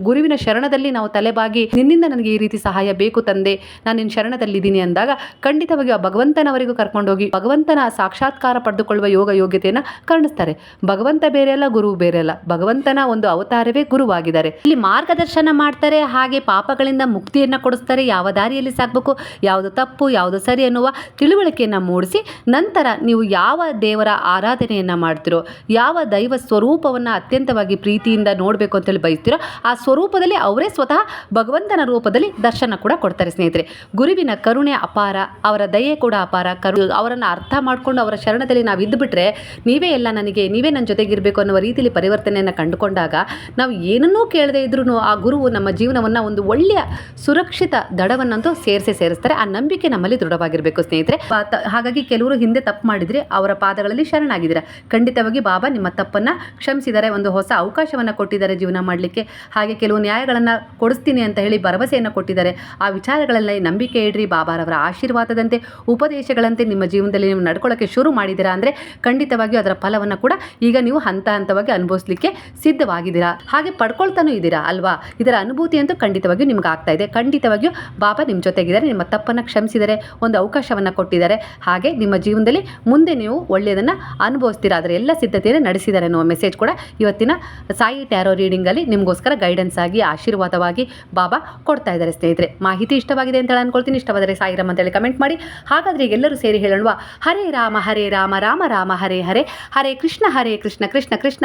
ಗುರುವಿನ ಶರಣದಲ್ಲಿ ನಾವು ತಲೆಬಾಗಿ ನಿನ್ನಿಂದ ನನಗೆ ಈ ರೀತಿ ಸಹಾಯ ಬೇಕು ತಂದೆ, ನಾನು ನಿನ್ನ ಶರಣದಲ್ಲಿದ್ದೀನಿ ಅಂದಾಗ ಖಂಡಿತವಾಗಿ ಆ ಭಗವಂತನವರೆಗೂ ಕರ್ಕೊಂಡೋಗಿ ಭಗವಂತನ ಸಾಕ್ಷಾತ್ಕಾರ ಪಡೆದುಕೊಳ್ಳುವ ಯೋಗ ಯೋಗ್ಯತೆಯನ್ನು ಕಾಣಿಸ್ತಾರೆ ಭಗವಂತ ಬೇರೆ ಅಲ್ಲ, ಗುರು ಬೇರೆ ಅಲ್ಲ ಭಗವಂತನ ಒಂದು ಅವತಾರವೇ ಗುರುವಾಗಿದ್ದಾರೆ. ಇಲ್ಲಿ ಮಾರ್ಗದರ್ಶನ ಮಾಡ್ತಾರೆ, ಹಾಗೆ ಪಾಪಗಳಿಂದ ಮುಕ್ತಿಯನ್ನು ಕೊಡಿಸ್ತಾರೆ, ಯಾವ ದಾರಿಯಲ್ಲಿ ಸಾಗಬೇಕು ಯಾವುದು ತಪ್ಪು, ಯಾವುದು ಸರಿ ಅನ್ನುವ ತಿಳುವಳಿಕೆಯನ್ನು ಮೂಡಿಸಿ, ನಂತರ ನೀವು ಯಾವ ದೇವರ ಆರಾಧನೆಯನ್ನು ಮಾಡ್ತಿರೋ, ಯಾವ ದೈವ ಸ್ವರೂಪವನ್ನು ಅತ್ಯಂತವಾಗಿ ಪ್ರೀತಿಯಿಂದ ನೋಡಬೇಕು ಅಂತೇಳಿ ಬಯಸ್ತಿರೋ, ಆ ಸ್ವರೂಪದಲ್ಲಿ ಅವರೇ ಸ್ವತಃ ಭಗವಂತನ ರೂಪದಲ್ಲಿ ದರ್ಶನ ಕೂಡ ಕೊಡ್ತಾರೆ ಸ್ನೇಹಿತರೆ. ಗುರುವಿನ ಕರುಣೆ ಅಪಾರ, ಅವರ ದಯೆ ಕೂಡ ಅಪಾರ. ಕರು ಅವರನ್ನು ಅರ್ಥ ಮಾಡಿಕೊಂಡು ಅವರ ಶರಣದಲ್ಲಿ ನಾವು ಇದ್ದುಬಿಟ್ರೆ ನೀವೇ ಎಲ್ಲ ನನಗೆ, ನೀವೇ ನನ್ನ ಜೊತೆಗಿರಬೇಕು ಅನ್ನುವ ರೀತಿಯಲ್ಲಿ ಪರಿವರ್ತನೆಯನ್ನು ಕಂಡುಕೊಂಡಾಗ ನಾವು ಏನನ್ನೂ ಕೇಳದೇ ಇದ್ರೂ ಆ ಗುರುವು ನಮ್ಮ ಜೀವನವನ್ನು ಒಂದು ಒಳ್ಳೆಯ ಸುರಕ್ಷಿತ ದಡವನ್ನಂತೂ ಸೇರಿಸಿ ಸೇರಿಸ್ತಾರೆ. ಆ ನಂಬಿಕೆ ನಮ್ಮಲ್ಲಿ ದೃಢವಾಗಿರಬೇಕು ಸ್ನೇಹಿತರೆ. ಹಾಗಾಗಿ ಕೆಲವರು ಹಿಂದೆ ತಪ್ಪು ಮಾಡಿದರೆ ಅವರ ಪಾದಗಳಲ್ಲಿ ಶರಣಾಗಿದ್ದೀರಾ. ಖಂಡಿತವಾಗಿ ಬಾಬಾ ನಿಮ್ಮ ತಪ್ಪನ್ನು ಕ್ಷಮಿಸಿದರೆ, ಒಂದು ಹೊಸ ಅವಕಾಶವನ್ನು ಕೊಟ್ಟಿದ್ದಾರೆ ಜೀವನ ಮಾಡಲಿಕ್ಕೆ. ಹಾಗೆ ಕೆಲವು ನ್ಯಾಯಗಳನ್ನು ಕೊಡಿಸ್ತೀನಿ ಅಂತ ಹೇಳಿ ಭರವಸೆಯನ್ನು ಕೊಟ್ಟಿದ್ದಾರೆ. ಆ ವಿಚಾರಗಳಲ್ಲಿ ನಂಬಿಕೆ ಇಡ್ರಿ, ಬಾಬಾರವರ ಆಶೀರ್ವಾದದಂತೆ, ಉಪದೇಶಗಳಂತೆ ನಿಮ್ಮ ಜೀವನದಲ್ಲಿ ನೀವು ನಡ್ಕೊಳ್ಳೋಕ್ಕೆ ಶುರು ಮಾಡಿದ್ದೀರಾ ಅಂದರೆ ಖಂಡಿತವಾಗಿಯೂ ಅದರ ಫಲವನ್ನು ಕೂಡ ಈಗ ನೀವು ಹಂತ ಹಂತವಾಗಿ ಅನುಭವಿಸ್ಲಿಕ್ಕೆ ಸಿದ್ಧವಾಗಿದ್ದೀರಾ? ಹಾಗೆ ಪಡ್ಕೊಳ್ತಾನೂ ಇದ್ದೀರಾ ಅಲ್ವಾ? ಇದರ ಅನುಭೂತಿ ಅಂತೂ ಖಂಡಿತವಾಗಿಯೂ ನಿಮ್ಗೆ ಆಗ್ತಾ ಇದೆ. ಖಂಡಿತವಾಗಿಯೂ ಬಾಬಾ ನಿಮ್ಮ ಜೊತೆಗಿದ್ದಾರೆ, ನಿಮ್ಮ ತಪ್ಪನ್ನು ಕ್ಷಮಿಸಿದರೆ, ಒಂದು ಅವಕಾಶವನ್ನು ಕೊಟ್ಟಿದ್ದಾರೆ. ಹಾಗೆ ನಿಮ್ಮ ಜೀವನದಲ್ಲಿ ಮುಂದೆ ನೀವು ಒಳ್ಳೆಯದನ್ನು ಅನುಭವಿಸ್ತೀರಾ? ಅದರ ಎಲ್ಲ ಸಿದ್ಧತೆಯನ್ನು ನಡೆಸಿದ್ದಾರೆ ಅನ್ನೋ ಮೆಸೇಜ್ ಕೂಡ ಇವತ್ತಿನ ಸಾಯಿ ಟ್ಯಾರೋ ರೀಡಿಂಗಲ್ಲಿ ನಿಮಗೋಸ್ಕರ ಗೈಡೆನ್ಸ್ ಆಗಿ, ಆಶೀರ್ವಾದವಾಗಿ ಬಾಬಾ ಕೊಡ್ತಾ ಇದ್ದಾರೆ ಸ್ನೇಹಿತರೆ. ಮಾಹಿತಿ ಇಷ್ಟವಾಗಿದೆ ಅಂತ ಹೇಳಿ ಅನ್ಕೊಳ್ತೀನಿ. ಇಷ್ಟವಾದರೆ ಸಾಯಿರಾಮ್ ಅಂತೇಳಿ ಕಮೆಂಟ್ ಮಾಡಿ. ಹಾಗಾದರೆ ಎಲ್ಲರೂ ಸೇರಿ ಹೇಳೋಣ ಹರೇ ರಾಮ ಹರೇ ರಾಮ ರಾಮ ರಾಮ, ಹರೇ ಹರೇ ಹರೇ, ಕೃಷ್ಣ ಹರೇ, ಕೃಷ್ಣ ಕೃಷ್ಣ ಕೃಷ್ಣ